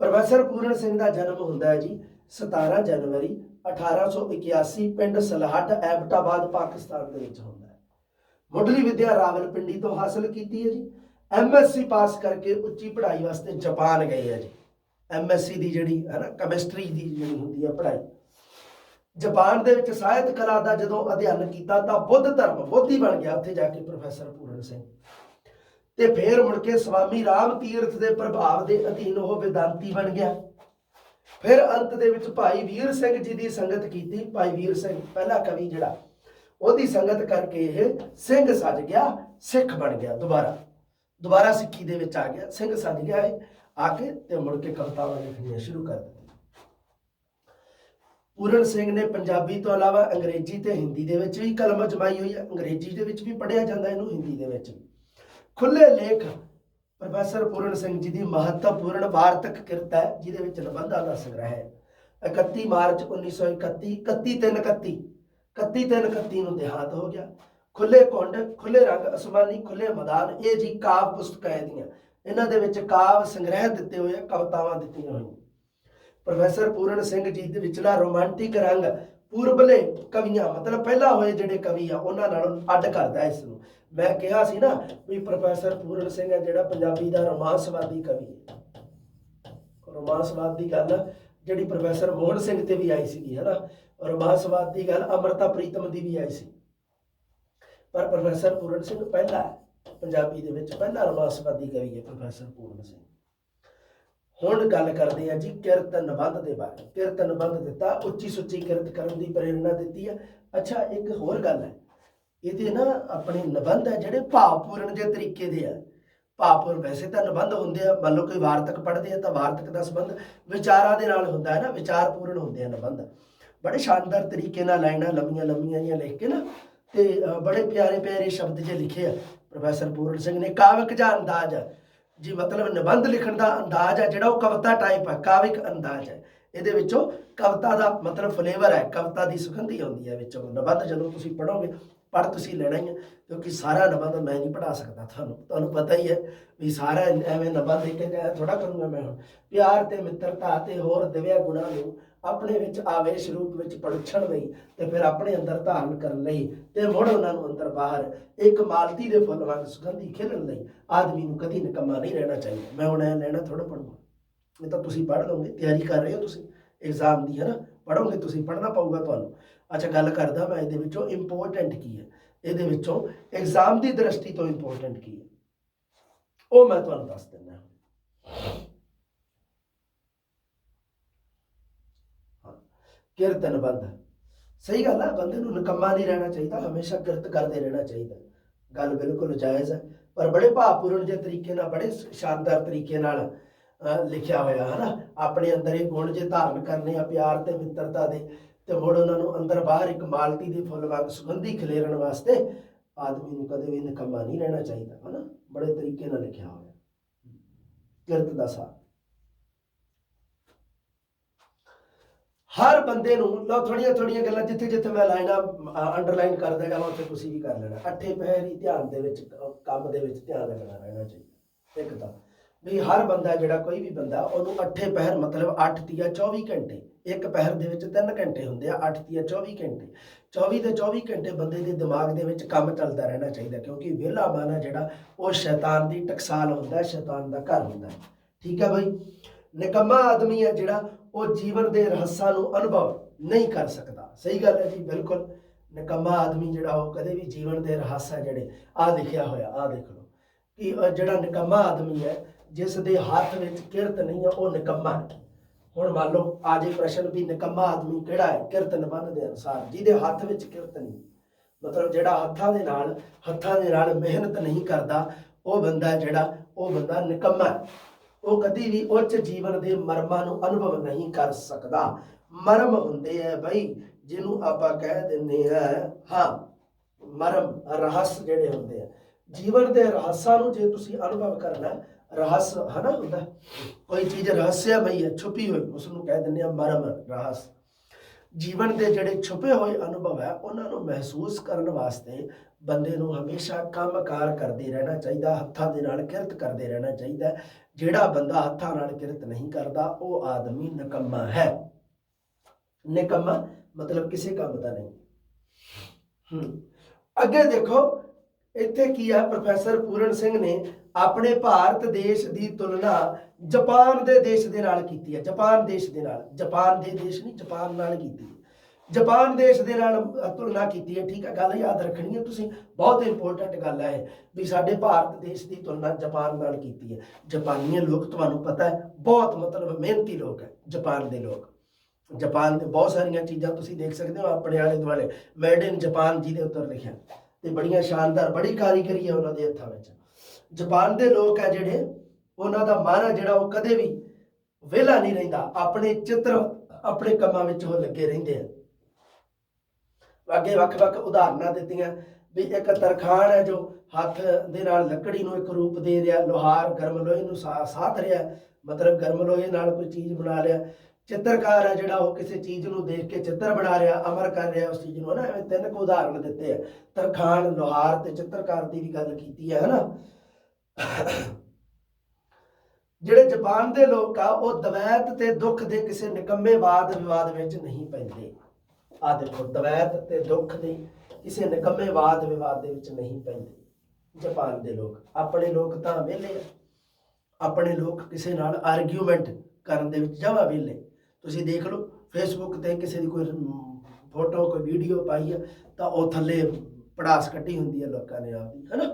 Speaker 1: ਪ੍ਰੋਫੈਸਰ ਪੂਰਨ ਸਿੰਘ ਦਾ ਜਨਮ ਹੁੰਦਾ ਹੈ ਜੀ 17 ਜਨਵਰੀ 1881 ਪਿੰਡ ਸਲਹੱਟ, ਐਬਟਾਬਾਦ, ਪਾਕਿਸਤਾਨ ਦੇ ਵਿੱਚ ਹੁੰਦਾ ਹੈ। ਮੁੱਢਲੀ ਵਿੱਦਿਆ ਰਾਵਲਪਿੰਡੀ ਤੋਂ ਹਾਸਲ ਕੀਤੀ ਹੈ ਜੀ। ਐਮਐਸਸੀ ਪਾਸ ਕਰਕੇ ਉੱਚੀ ਪੜ੍ਹਾਈ ਵਾਸਤੇ ਜਾਪਾਨ ਗਏ ਹੈ ਜੀ। ਐਮਐਸਸੀ ਦੀ ਜਿਹੜੀ ਹੈ ਨਾ ਕੈਮਿਸਟਰੀ ਦੀ ਜਿਹੜੀ ਹੁੰਦੀ ਹੈ ਪੜ੍ਹਾਈ। ਜਾਪਾਨ ਦੇ ਵਿੱਚ ਸਾਹਿਤ ਕਲਾ ਦਾ ਜਦੋਂ ਅਧਿਐਨ ਕੀਤਾ ਤਾਂ ਬੁੱਧ ਧਰਮ, ਬੋਧੀ ਬਣ ਗਿਆ ਉੱਥੇ ਜਾ ਕੇ ਪ੍ਰੋਫੈਸਰ ਪੂਰਨ ਸਿੰਘ। ਤੇ ਫਿਰ ਮੁੜ ਕੇ ਸਵਾਮੀ ਰਾਮ ਤੀਰਥ ਦੇ ਪ੍ਰਭਾਵ ਦੇ ਅਧੀਨ ਉਹ ਵਿਦਾਂਤੀ ਬਣ ਗਿਆ। ਫਿਰ ਅੰਤ ਦੇ ਵਿੱਚ ਭਾਈ ਵੀਰ ਸਿੰਘ ਜੀ ਦੀ ਸੰਗਤ ਕੀਤੀ। ਭਾਈ ਵੀਰ ਸਿੰਘ ਪਹਿਲਾ ਕਵੀ ਜਿਹੜਾ, ਉਹਦੀ ਸੰਗਤ ਕਰਕੇ ਇਹ ਸਿੰਘ ਸੱਜ ਗਿਆ, ਸਿੱਖ ਬਣ ਗਿਆ ਦੁਬਾਰਾ। ਦੁਬਾਰਾ ਸਿੱਖੀ ਦੇ ਵਿੱਚ ਆ ਗਿਆ, ਸਿੰਘ ਸੱਜ ਗਿਆ ਇਹ, ਆ ਕੇ ਤੇ ਮੁੜ ਕੇ ਕਵਿਤਾਵਾਂ ਲਿਖਣੀਆਂ ਸ਼ੁਰੂ ਕਰ ਦਿੱਤੀਆਂ। ਪੂਰਨ ਸਿੰਘ ਨੇ ਪੰਜਾਬੀ ਤੋਂ ਇਲਾਵਾ ਅੰਗਰੇਜ਼ੀ ਤੇ ਹਿੰਦੀ ਦੇ ਵਿੱਚ ਵੀ ਕਲਮ ਜਮਾਈ ਹੋਈ ਹੈ। ਅੰਗਰੇਜ਼ੀ ਦੇ ਵਿੱਚ ਵੀ ਪੜ੍ਹਿਆ ਜਾਂਦਾ ਇਹਨੂੰ, ਹਿੰਦੀ ਦੇ ਵਿੱਚ ਵੀ। ਖੁੱਲੇ ਲੇਖ ਪ੍ਰੋਫੈਸਰ ਪੂਰਨ ਸਿੰਘ ਜੀ ਦੀ ਮਹੱਤਵਪੂਰਨ ਵਾਰਤਕ ਕਿਰਤ ਹੈ ਜਿਹਦੇ ਵਿੱਚ ਨਿਬੰਧਾਂ ਦਾ ਸੰਗ੍ਰਹਿ ਹੈ। 31 ਮਾਰਚ 1931 31 31 31 ਨੂੰ ਦੇਹਾਂਤ ਹੋ ਗਿਆ। ਖੁੱਲੇ ਕੁੰਡ ਖੁੱਲੇ ਰੰਗ ਅਸਮਾਨੀ ਖੁੱਲੇ ਮੈਦਾਨ ਇਹ ਜੀ ਕਾਵ ਪੁਸਤਕਾਂ ਇਹਦੀਆਂ। ਇਹਨਾਂ ਦੇ ਵਿੱਚ ਕਾਵ ਸੰਗ੍ਰਹਿ ਦਿੱਤੇ ਹੋਏ ਆ, ਕਵਿਤਾਵਾਂ ਦਿੱਤੀਆਂ ਹੋਈਆਂ। ਪ੍ਰੋਫੈਸਰ ਪੂਰਨ ਸਿੰਘ ਜੀ ਦੇ ਵਿਚਲਾ ਰੋਮਾਂਟਿਕ ਰੰਗ ਪੂਰਬਲੇ ਕਵੀਆਂ, ਮਤਲਬ ਪਹਿਲਾਂ ਹੋਏ ਜਿਹੜੇ ਕਵੀ ਆ, ਉਹਨਾਂ ਨਾਲੋਂ ਅੱਡ ਕਰਦਾ ਇਸ ਨੂੰ। ਮੈਂ ਕਿਹਾ ਸੀ ਨਾ ਵੀ ਪ੍ਰੋਫੈਸਰ ਪੂਰਨ ਸਿੰਘ ਹੈ ਜਿਹੜਾ ਪੰਜਾਬੀ ਦਾ ਰੋਮਾਂਸਵਾਦੀ ਕਵੀ ਹੈ ਰੋਮਾਂਸਵਾਦ ਦੀ ਗੱਲ ਜਿਹੜੀ ਪ੍ਰੋਫੈਸਰ ਮੋਹਨ ਸਿੰਘ ਤੇ ਵੀ ਆਈ ਸੀਗੀ ਹੈ ਰੋਮਾਂਸਵਾਦ ਦੀ ਗੱਲ ਅਮਰਤਾ ਪ੍ਰੀਤਮ ਦੀ ਵੀ ਆਈ ਸੀ। ਪਰ ਪ੍ਰੋਫੈਸਰ ਪੂਰਨ ਸਿੰਘ ਪਹਿਲਾ, ਪੰਜਾਬੀ ਦੇ ਵਿੱਚ ਪਹਿਲਾ ਰੋਮਾਂਸਵਾਦੀ ਕਵੀ ਹੈ ਪ੍ਰੋਫੈਸਰ ਪੂਰਨ ਸਿੰਘ। ਹੁਣ ਗੱਲ ਕਰਦੇ ਆ ਜੀ ਕਿਰਤ ਦੇ ਬਾਰੇ। ਕਿਰਤ ਦਿੱਤਾ, ਉੱਚੀ ਸੁੱਚੀ ਕਿਰਤ ਕਰਨ ਦੀ ਪ੍ਰੇਰਣਾ ਦਿੱਤੀ ਹੈ ਅੱਛਾ, ਇੱਕ ਹੋਰ ਗੱਲ ਹੈ। ਇਹਦੇ ਨਾ ਆਪਣੇ ਨਿਬੰਧ ਹੈ ਜਿਹੜੇ ਭਾਵਪੂਰਨ ਜੇ ਤਰੀਕੇ ਦੇ ਆ। ਭਾਵਪੂਰਨ ਵੈਸੇ ਤਾਂ ਨਿਬੰਧ ਹੁੰਦੇ ਆ, ਮੰਨ ਲਓ ਕੋਈ ਵਾਰਤਕ ਪੜ੍ਹਦੇ ਆ ਤਾਂ ਵਾਰਤਕ ਦਾ ਸੰਬੰਧ ਵਿਚਾਰਾਂ ਦੇ ਨਾਲ ਹੁੰਦਾ ਹੈ ਨਾ ਵਿਚਾਰਪੂਰਨ ਹੁੰਦੇ ਆ ਨਿਬੰਧ। ਬੜੇ ਸ਼ਾਨਦਾਰ ਤਰੀਕੇ ਨਾਲ ਲਾਈਨਾਂ ਲੰਮੀਆਂ ਲੰਮੀਆਂ ਜਿਹੀਆਂ ਲਿਖ ਕੇ ਨਾ ਤੇ ਬੜੇ ਪਿਆਰੇ ਪਿਆਰੇ ਸ਼ਬਦ ਜੇ ਲਿਖੇ ਆ। ਪ੍ਰੋਫੈਸਰ ਪੂਰਨ ਸਿੰਘ ਨੇ ਕਾਵਿਕ ਜਾਂ ਅੰਦਾਜ਼ ਜੀ, ਮਤਲਬ ਨਿਬੰਧ ਲਿਖਣ ਦਾ ਅੰਦਾਜ਼ ਹੈ, ਜਿਹੜਾ ਉਹ ਕਵਿਤਾ ਟਾਈਪ ਹੈ, ਕਾਵਿਕ ਅੰਦਾਜ਼ ਹੈ। ਇਹਦੇ ਵਿੱਚੋਂ ਕਵਿਤਾ ਦਾ ਮਤਲਬ ਫਲੇਵਰ ਹੈ, ਕਵਿਤਾ ਦੀ ਸੁਗੰਧੀ ਆਉਂਦੀ ਹੈ ਵਿੱਚੋਂ। ਨਿਬੰਧ ਜਦੋਂ ਤੁਸੀਂ ਪੜ੍ਹੋਗੇ, ਪੜ੍ਹ ਤੁਸੀਂ ਲੈਣਾ ਹੀ ਹੈ, ਕਿਉਂਕਿ ਸਾਰਾ ਨਿਬੰਧ ਮੈਂ ਨਹੀਂ ਪੜ੍ਹਾ ਸਕਦਾ ਤੁਹਾਨੂੰ। ਤੁਹਾਨੂੰ ਪਤਾ ਹੀ ਹੈ ਵੀ ਸਾਰਾ ਐਵੇਂ ਨਿਬੰਧ ਇੱਕ ਥੋੜਾ ਕਰੂੰਗਾ ਮੈਂ ਹੁਣ। ਪਿਆਰ ਤੇ ਮਿੱਤਰਤਾ ਤੇ ਹੋਰ ਦਿਵਿਆ ਗੁਣਾਂ ਨੂੰ ਆਪਣੇ ਵਿੱਚ ਆਵੇਸ਼ ਰੂਪ ਵਿੱਚ ਪੜਛਣ ਲਈ ਤੇ ਫਿਰ ਆਪਣੇ ਅੰਦਰ ਧਾਰਨ ਕਰਨ ਲਈ ਤੇ ਮੁੜ ਉਹਨਾਂ ਨੂੰ ਅੰਦਰ ਬਾਹਰ ਇੱਕ ਮਾਲਤੀ ਦੇ ਫੁੱਲ ਵਾਂਗ ਸੁਗੰਧੀ ਖਿਲਣ ਲਈ ਆਦਮੀ ਨੂੰ ਕਦੀ ਨਿਕੰਮਾ ਨਹੀਂ ਰਹਿਣਾ ਚਾਹੀਦਾ। ਮੈਂ ਹੁਣ ਇਹ ਲੈਣਾ ਥੋੜਾ ਪੜੂੰਗਾ ਇਹ ਤਾਂ ਤੁਸੀਂ ਪੜ੍ਹ ਲਓਗੇ, ਤਿਆਰੀ ਕਰ ਰਹੇ ਹੋ ਤੁਸੀਂ ਐਗਜ਼ਾਮ ਦੀ ਹੈ ਨਾ ਪੜੋਗੇ ਤੁਸੀਂ, ਪੜ੍ਹਨਾ ਪਊਗਾ ਤੁਹਾਨੂੰ। ਅੱਛਾ, ਗੱਲ ਕਰਦਾ ਮੈਂ ਇਹਦੇ ਵਿੱਚੋਂ ਇੰਪੋਰਟੈਂਟ ਕੀ ਹੈ? ਇਹਦੇ ਵਿੱਚੋਂ ਐਗਜ਼ਾਮ ਦੀ ਦ੍ਰਿਸ਼ਟੀ ਤੋਂ ਇੰਪੋਰਟੈਂਟ ਕੀ ਹੈ? ਉਹ ਮੈਂ ਤੁਹਾਨੂੰ ਦੱਸ ਦਿੰਦਾ ਹਾਂ ਕੀਰਤਨ ਬੰਦ। ਸਹੀ ਗੱਲ ਆ, ਬੰਦੇ ਨੂੰ ਨਿਕੰਮਾ ਨਹੀਂ ਰਹਿਣਾ ਚਾਹੀਦਾ, ਹਮੇਸ਼ਾ ਕਿਰਤ ਕਰਦੇ ਰਹਿਣਾ ਚਾਹੀਦਾ। ਗੱਲ ਬਿਲਕੁਲ ਜਾਇਜ਼ ਹੈ ਪਰ ਬੜੇ ਭਾਵਪੂਰਨ ਜਿਹੇ ਤਰੀਕੇ ਨਾਲ, ਬੜੇ ਸ਼ਾਨਦਾਰ ਤਰੀਕੇ ਨਾਲ ਲਿਖਿਆ ਹੋਇਆ ਹੈ ਨਾ ਆਪਣੇ ਅੰਦਰ ਇਹ ਗੁਣ ਜੇ ਧਾਰਨ ਕਰਨੇ ਆ, ਪਿਆਰ ਤੇ ਮਿੱਤਰਤਾ ਦੇ, ਤੇ ਮੁੜ ਉਹਨਾਂ ਨੂੰ ਅੰਦਰ ਬਾਹਰ ਇੱਕ ਮਾਲਤੀ ਦੇ ਫੁੱਲ ਵਾਂਗ ਸੁਗੰਧੀ ਖਿਲੇਰਨ ਵਾਸਤੇ ਆਦਮੀ ਨੂੰ ਕਦੇ ਵੀ ਨਿਕੰਮਾ ਨਹੀਂ ਰਹਿਣਾ ਚਾਹੀਦਾ ਹੈ ਨਾ ਬੜੇ ਤਰੀਕੇ ਨਾਲ ਲਿਖਿਆ ਹੋਇਆ। ਕਿਰਤ ਦਾ ਸਾਥ ਹਰ ਬੰਦੇ ਨੂੰ, ਲਓ ਥੋੜੀਆਂ ਥੋੜੀਆਂ ਗੱਲਾਂ ਜਿੱਥੇ ਜਿੱਥੇ ਮੈਂ ਲਾਈਨਾਂ ਅੰਡਰਲਾਈਨ ਕਰਦਾ ਜਾਵਾਂ ਉੱਥੇ ਤੁਸੀਂ ਵੀ ਕਰ ਲੈਣਾ। ਅੱਠੇ ਪਹਿਰ ਹੀ ਧਿਆਨ ਦੇ ਵਿੱਚ ਕੰਮ ਦੇ ਵਿੱਚ ਧਿਆਨ ਲੱਗਣਾ ਰਹਿਣਾ ਚਾਹੀਦਾ। ਇੱਕ ਤਾਂ ਵੀ ਹਰ ਬੰਦਾ ਜਿਹੜਾ ਕੋਈ ਵੀ ਬੰਦਾ, ਉਹਨੂੰ ਅੱਠੇ ਪਹਿਰ ਮਤਲਬ 8 ਤੀਆ 24 ਘੰਟੇ, ਇੱਕ ਪਹਿਰ ਦੇ ਵਿੱਚ 3 ਘੰਟੇ ਹੁੰਦੇ ਆ 8 ਤੀਆ 24 ਘੰਟੇ। 24 ਦੇ 24 ਘੰਟੇ ਬੰਦੇ ਦੇ ਦਿਮਾਗ ਦੇ ਵਿੱਚ ਕੰਮ ਚੱਲਦਾ ਰਹਿਣਾ ਚਾਹੀਦਾ, ਕਿਉਂਕਿ ਵਿਹਲਾ ਮਨ ਹੈ ਜਿਹੜਾ, ਉਹ ਸ਼ੈਤਾਨ ਦੀ ਟਕਸਾਲ ਹੁੰਦਾ, ਸ਼ੈਤਾਨ ਦਾ ਘਰ ਹੁੰਦਾ। ਠੀਕ ਹੈ ਭਾਈ ਨਿਕੰਮਾ ਆਦਮੀ ਹੈ ਜਿਹੜਾ ਉਹ ਜੀਵਨ ਦੇ ਰਹੱਸਾਂ ਨੂੰ ਅਨੁਭਵ ਨਹੀਂ ਕਰ ਸਕਦਾ। ਸਹੀ ਗੱਲ ਹੈ ਜੀ, ਬਿਲਕੁਲ। ਨਿਕੰਮਾ ਆਦਮੀ ਜਿਹੜਾ, ਉਹ ਕਦੇ ਵੀ ਜੀਵਨ ਦੇ ਰਹੱਸ ਹੈ ਜਿਹੜੇ ਆ ਲਿਖਿਆ ਹੋਇਆ ਆ ਦੇਖ ਲਓ। ਕਿ ਜਿਹੜਾ ਨਿਕੰਮਾ ਆਦਮੀ ਹੈ, ਜਿਸ ਦੇ ਹੱਥ ਵਿੱਚ ਕਿਰਤ ਨਹੀਂ ਹੈ, ਉਹ ਨਿਕੰਮਾ ਹੈ। ਹੁਣ ਮੰਨ ਲਓ ਆ ਜੇ ਪ੍ਰਸ਼ਨ ਵੀ ਨਿਕੰਮਾ ਆਦਮੀ ਕਿਹੜਾ ਹੈ? ਕਿਰਤ ਨਿਬੰਧ ਦੇ ਅਨੁਸਾਰ, ਜਿਹਦੇ ਹੱਥ ਵਿੱਚ ਕਿਰਤ ਨਹੀਂ। ਮਤਲਬ ਜਿਹੜਾ ਹੱਥਾਂ ਦੇ ਨਾਲ, ਹੱਥਾਂ ਦੇ ਨਾਲ ਮਿਹਨਤ ਨਹੀਂ ਕਰਦਾ, ਉਹ ਬੰਦਾ ਜਿਹੜਾ, ਉਹ ਬੰਦਾ ਨਿਕੰਮਾ ਹੈ। ਉਹ ਕਦੀ ਵੀ ਉੱਚ ਜੀਵਨ ਦੇ ਮਰਮਾਂ ਨੂੰ ਅਨੁਭਵ ਨਹੀਂ ਕਰ ਸਕਦਾ। ਮਰਮ ਹੁੰਦੇ ਆ ਬਈ, ਜਿਹਨੂੰ ਆਪਾਂ ਕਹਿ ਦਿੰਦੇ ਆ, ਹਾਂ, ਮਰਮ, ਰਹੱਸ ਜਿਹੜੇ ਹੁੰਦੇ ਆ। ਜੀਵਨ ਦੇ ਰਹੱਸਾਂ ਨੂੰ ਜੇ ਤੁਸੀਂ ਅਨੁਭਵ ਕਰਨਾ, ਰਹੱਸ ਹਨਾ ਹੁੰਦਾ? ਕੋਈ ਚੀਜ਼ ਰਹੱਸਿਆਮਈ ਹੈ, ਛੁਪੀ ਹੋਈ ਉਸ ਨੂੰ ਕਹਿ ਦਿੰਦੇ ਆ ਮਰਮ, ਰਹੱਸ। ਜੀਵਨ ਦੇ ਜਿਹੜੇ ਛੁਪੇ ਹੋਏ ਅਨੁਭਵ ਹੈ, ਉਹਨਾਂ ਨੂੰ ਮਹਿਸੂਸ ਕਰਨ ਵਾਸਤੇ ਬੰਦੇ ਨੂੰ ਹਮੇਸ਼ਾ ਕੰਮਕਾਰ ਕਰਦੇ ਰਹਿਣਾ ਚਾਹੀਦਾ, ਹੱਥਾਂ ਦੇ ਨਾਲ ਕਿਰਤ ਕਰਦੇ ਰਹਿਣਾ ਚਾਹੀਦਾ। ਜਿਹੜਾ ਬੰਦਾ ਹੱਥਾਂ ਨਾਲ ਕਿਰਤ ਨਹੀਂ ਕਰਦਾ, ਉਹ ਆਦਮੀ ਨਿਕੰਮਾ ਹੈ। ਨਿਕੰਮਾ ਮਤਲਬ ਕਿਸੇ ਕੰਮ ਦਾ ਨਹੀਂ। ਹੂੰ। ਅੱਗੇ ਦੇਖੋ, ਇੱਥੇ ਕੀ ਹੈ ਪ੍ਰੋਫੈਸਰ ਪੂਰਨ ਸਿੰਘ ਨੇ ਆਪਣੇ ਭਾਰਤ ਦੇਸ਼ ਦੀ ਤੁਲਨਾ ਜਾਪਾਨ ਦੇ ਦੇਸ਼ ਦੇ ਨਾਲ ਕੀਤੀ ਹੈ। ਜਾਪਾਨ ਦੇਸ਼ ਦੇ ਨਾਲ। ਜਾਪਾਨ ਦੇ ਦੇਸ਼ ਨਹੀਂ, ਜਾਪਾਨ ਨਾਲ ਕੀਤੀ। ਜਾਪਾਨ ਦੇਸ਼ ਦੇ ਨਾਲ ਤੁਲਨਾ ਕੀਤੀ ਹੈ। ਠੀਕ ਹੈ, ਗੱਲ ਯਾਦ ਰੱਖਣੀ ਹੈ। ਤੁਸੀਂ ਬਹੁਤ ਇੰਪੋਰਟੈਂਟ ਗੱਲ ਹੈ ਇਹ ਵੀ ਸਾਡੇ ਭਾਰਤ ਦੇਸ਼ ਦੀ ਤੁਲਨਾ ਜਾਪਾਨ ਨਾਲ ਕੀਤੀ ਹੈ। ਜਾਪਾਨੀ ਲੋਕ ਤੁਹਾਨੂੰ ਪਤਾ ਹੈ, ਬਹੁਤ ਮਤਲਬ ਮਿਹਨਤੀ ਲੋਕ ਹੈ, ਜਾਪਾਨ ਦੇ ਲੋਕ। ਜਾਪਾਨ ਦੇ ਬਹੁਤ ਸਾਰੀਆਂ ਚੀਜ਼ਾਂ ਤੁਸੀਂ ਦੇਖ ਸਕਦੇ ਹੋ ਆਪਣੇ ਆਲੇ ਦੁਆਲੇ। ਮੇਡ ਇਨ ਜਾਪਾਨ ਦੇ ਉੱਤਰ ਲਿਖਿਆ। ਤੇ ਬੜੀਆਂ ਸ਼ਾਨਦਾਰ, ਬੜੀ ਕਾਰੀਗਰੀ ਹੈ ਉਹਨਾਂ ਦੇ ਹੱਥਾਂ ਵਿੱਚ। ਜਾਪਾਨ ਦੇ ਲੋਕ ਹੈ ਜਿਹੜੇ, ਉਹਨਾਂ ਦਾ ਮਨ ਹੈ ਜਿਹੜਾ ਉਹ ਕਦੇ ਵੀ ਵਿਹਲਾ ਨਹੀਂ ਰਹਿੰਦਾ। ਆਪਣੇ ਚਿੱਤਰ, ਆਪਣੇ ਕੰਮਾਂ ਵਿੱਚ ਉਹ ਲੱਗੇ ਰਹਿੰਦੇ ਆ। ਅੱਗੇ ਵੱਖ-ਵੱਖ ਉਦਾਹਰਨਾਂ ਦਿੱਤੀਆਂ ਵੀ ਇੱਕ ਤਰਖਾਣ ਹੈ ਜੋ ਹੱਥ ਦੇ ਨਾਲ ਲੱਕੜੀ ਨੂੰ ਇੱਕ ਰੂਪ ਦੇ ਰਿਹਾ, ਲੋਹਾਰ ਗਰਮ ਲੋਹੇ ਨੂੰ ਸਾ- ਸਾਧ ਰਿਹਾ, ਮਤਲਬ ਗਰਮ ਲੋਹੇ ਨਾਲ ਕੋਈ ਚੀਜ਼ ਬਣਾ ਲਿਆ। ਚਿੱਤਰਕਾਰ ਹੈ ਜਿਹੜਾ ਉਹ ਕਿਸੇ ਚੀਜ਼ ਨੂੰ ਦੇਖ ਕੇ ਚਿੱਤਰ ਬਣਾ ਰਿਹਾ, ਅਮਰ ਕਰ ਰਿਹਾ, ਉਸ ਚੀਜ਼ ਨੂੰ ਨਾ ਐਵੇਂ ਤਿੰਨ ਕੁ ਉਦਾਹਰਨ ਦਿੱਤੇ ਆ। ਤਰਖਾਣ, ਲੋਹਾਰ ਤੇ ਚਿੱਤਰਕਾਰ ਦੀ ਵੀ ਗੱਲ ਕੀਤੀ ਹੈ ਹਨਾ। ਜਿਹੜੇ ਜਾਪਾਨ ਦੇ ਲੋਕ ਆ, ਉਹ ਦਵੈਤ ਤੇ ਦੁੱਖ ਦੇ ਕਿਸੇ ਨਿਕੰਮੇ ਵਾਦ ਵਿਵਾਦ ਵਿੱਚ ਨਹੀਂ ਪੈਂਦੇ। ਆ ਦੇਖੋ ਦਵੈਤ ਤੇ ਦੁੱਖ ਦੇ ਕਿਸੇ ਨਿਕੰਮੇ ਵਾਦ ਵਿਵਾਦ ਦੇ ਵਿੱਚ ਨਹੀਂ ਪੈਂਦੇ। ਜਾਪਾਨ ਦੇ ਲੋਕ ਆਪਣੇ ਲੋਕ ਤਾਂ ਵਿਹਲੇ ਆਪਣੇ ਲੋਕ ਕਿਸੇ ਨਾਲ ਆਰਗੂਮੈਂਟ ਕਰਨ ਦੇ ਵਿੱਚ ਜਵਾ ਵਿਹਲੇ। ਤੁਸੀਂ ਦੇਖ ਲਓ ਫੇਸਬੁੱਕ ਤੇ ਕਿਸੇ ਦੀ ਕੋਈ ਫੋਟੋ, ਕੋਈ ਵੀਡੀਓ ਪਾਈ ਆ, ਤਾਂ ਉਹ ਥੱਲੇ ਪੜਾਸ ਕੱਟੀ ਹੁੰਦੀ ਹੈ ਲੋਕਾਂ ਨੇ ਆਪਦੀ, ਹੈਨਾ?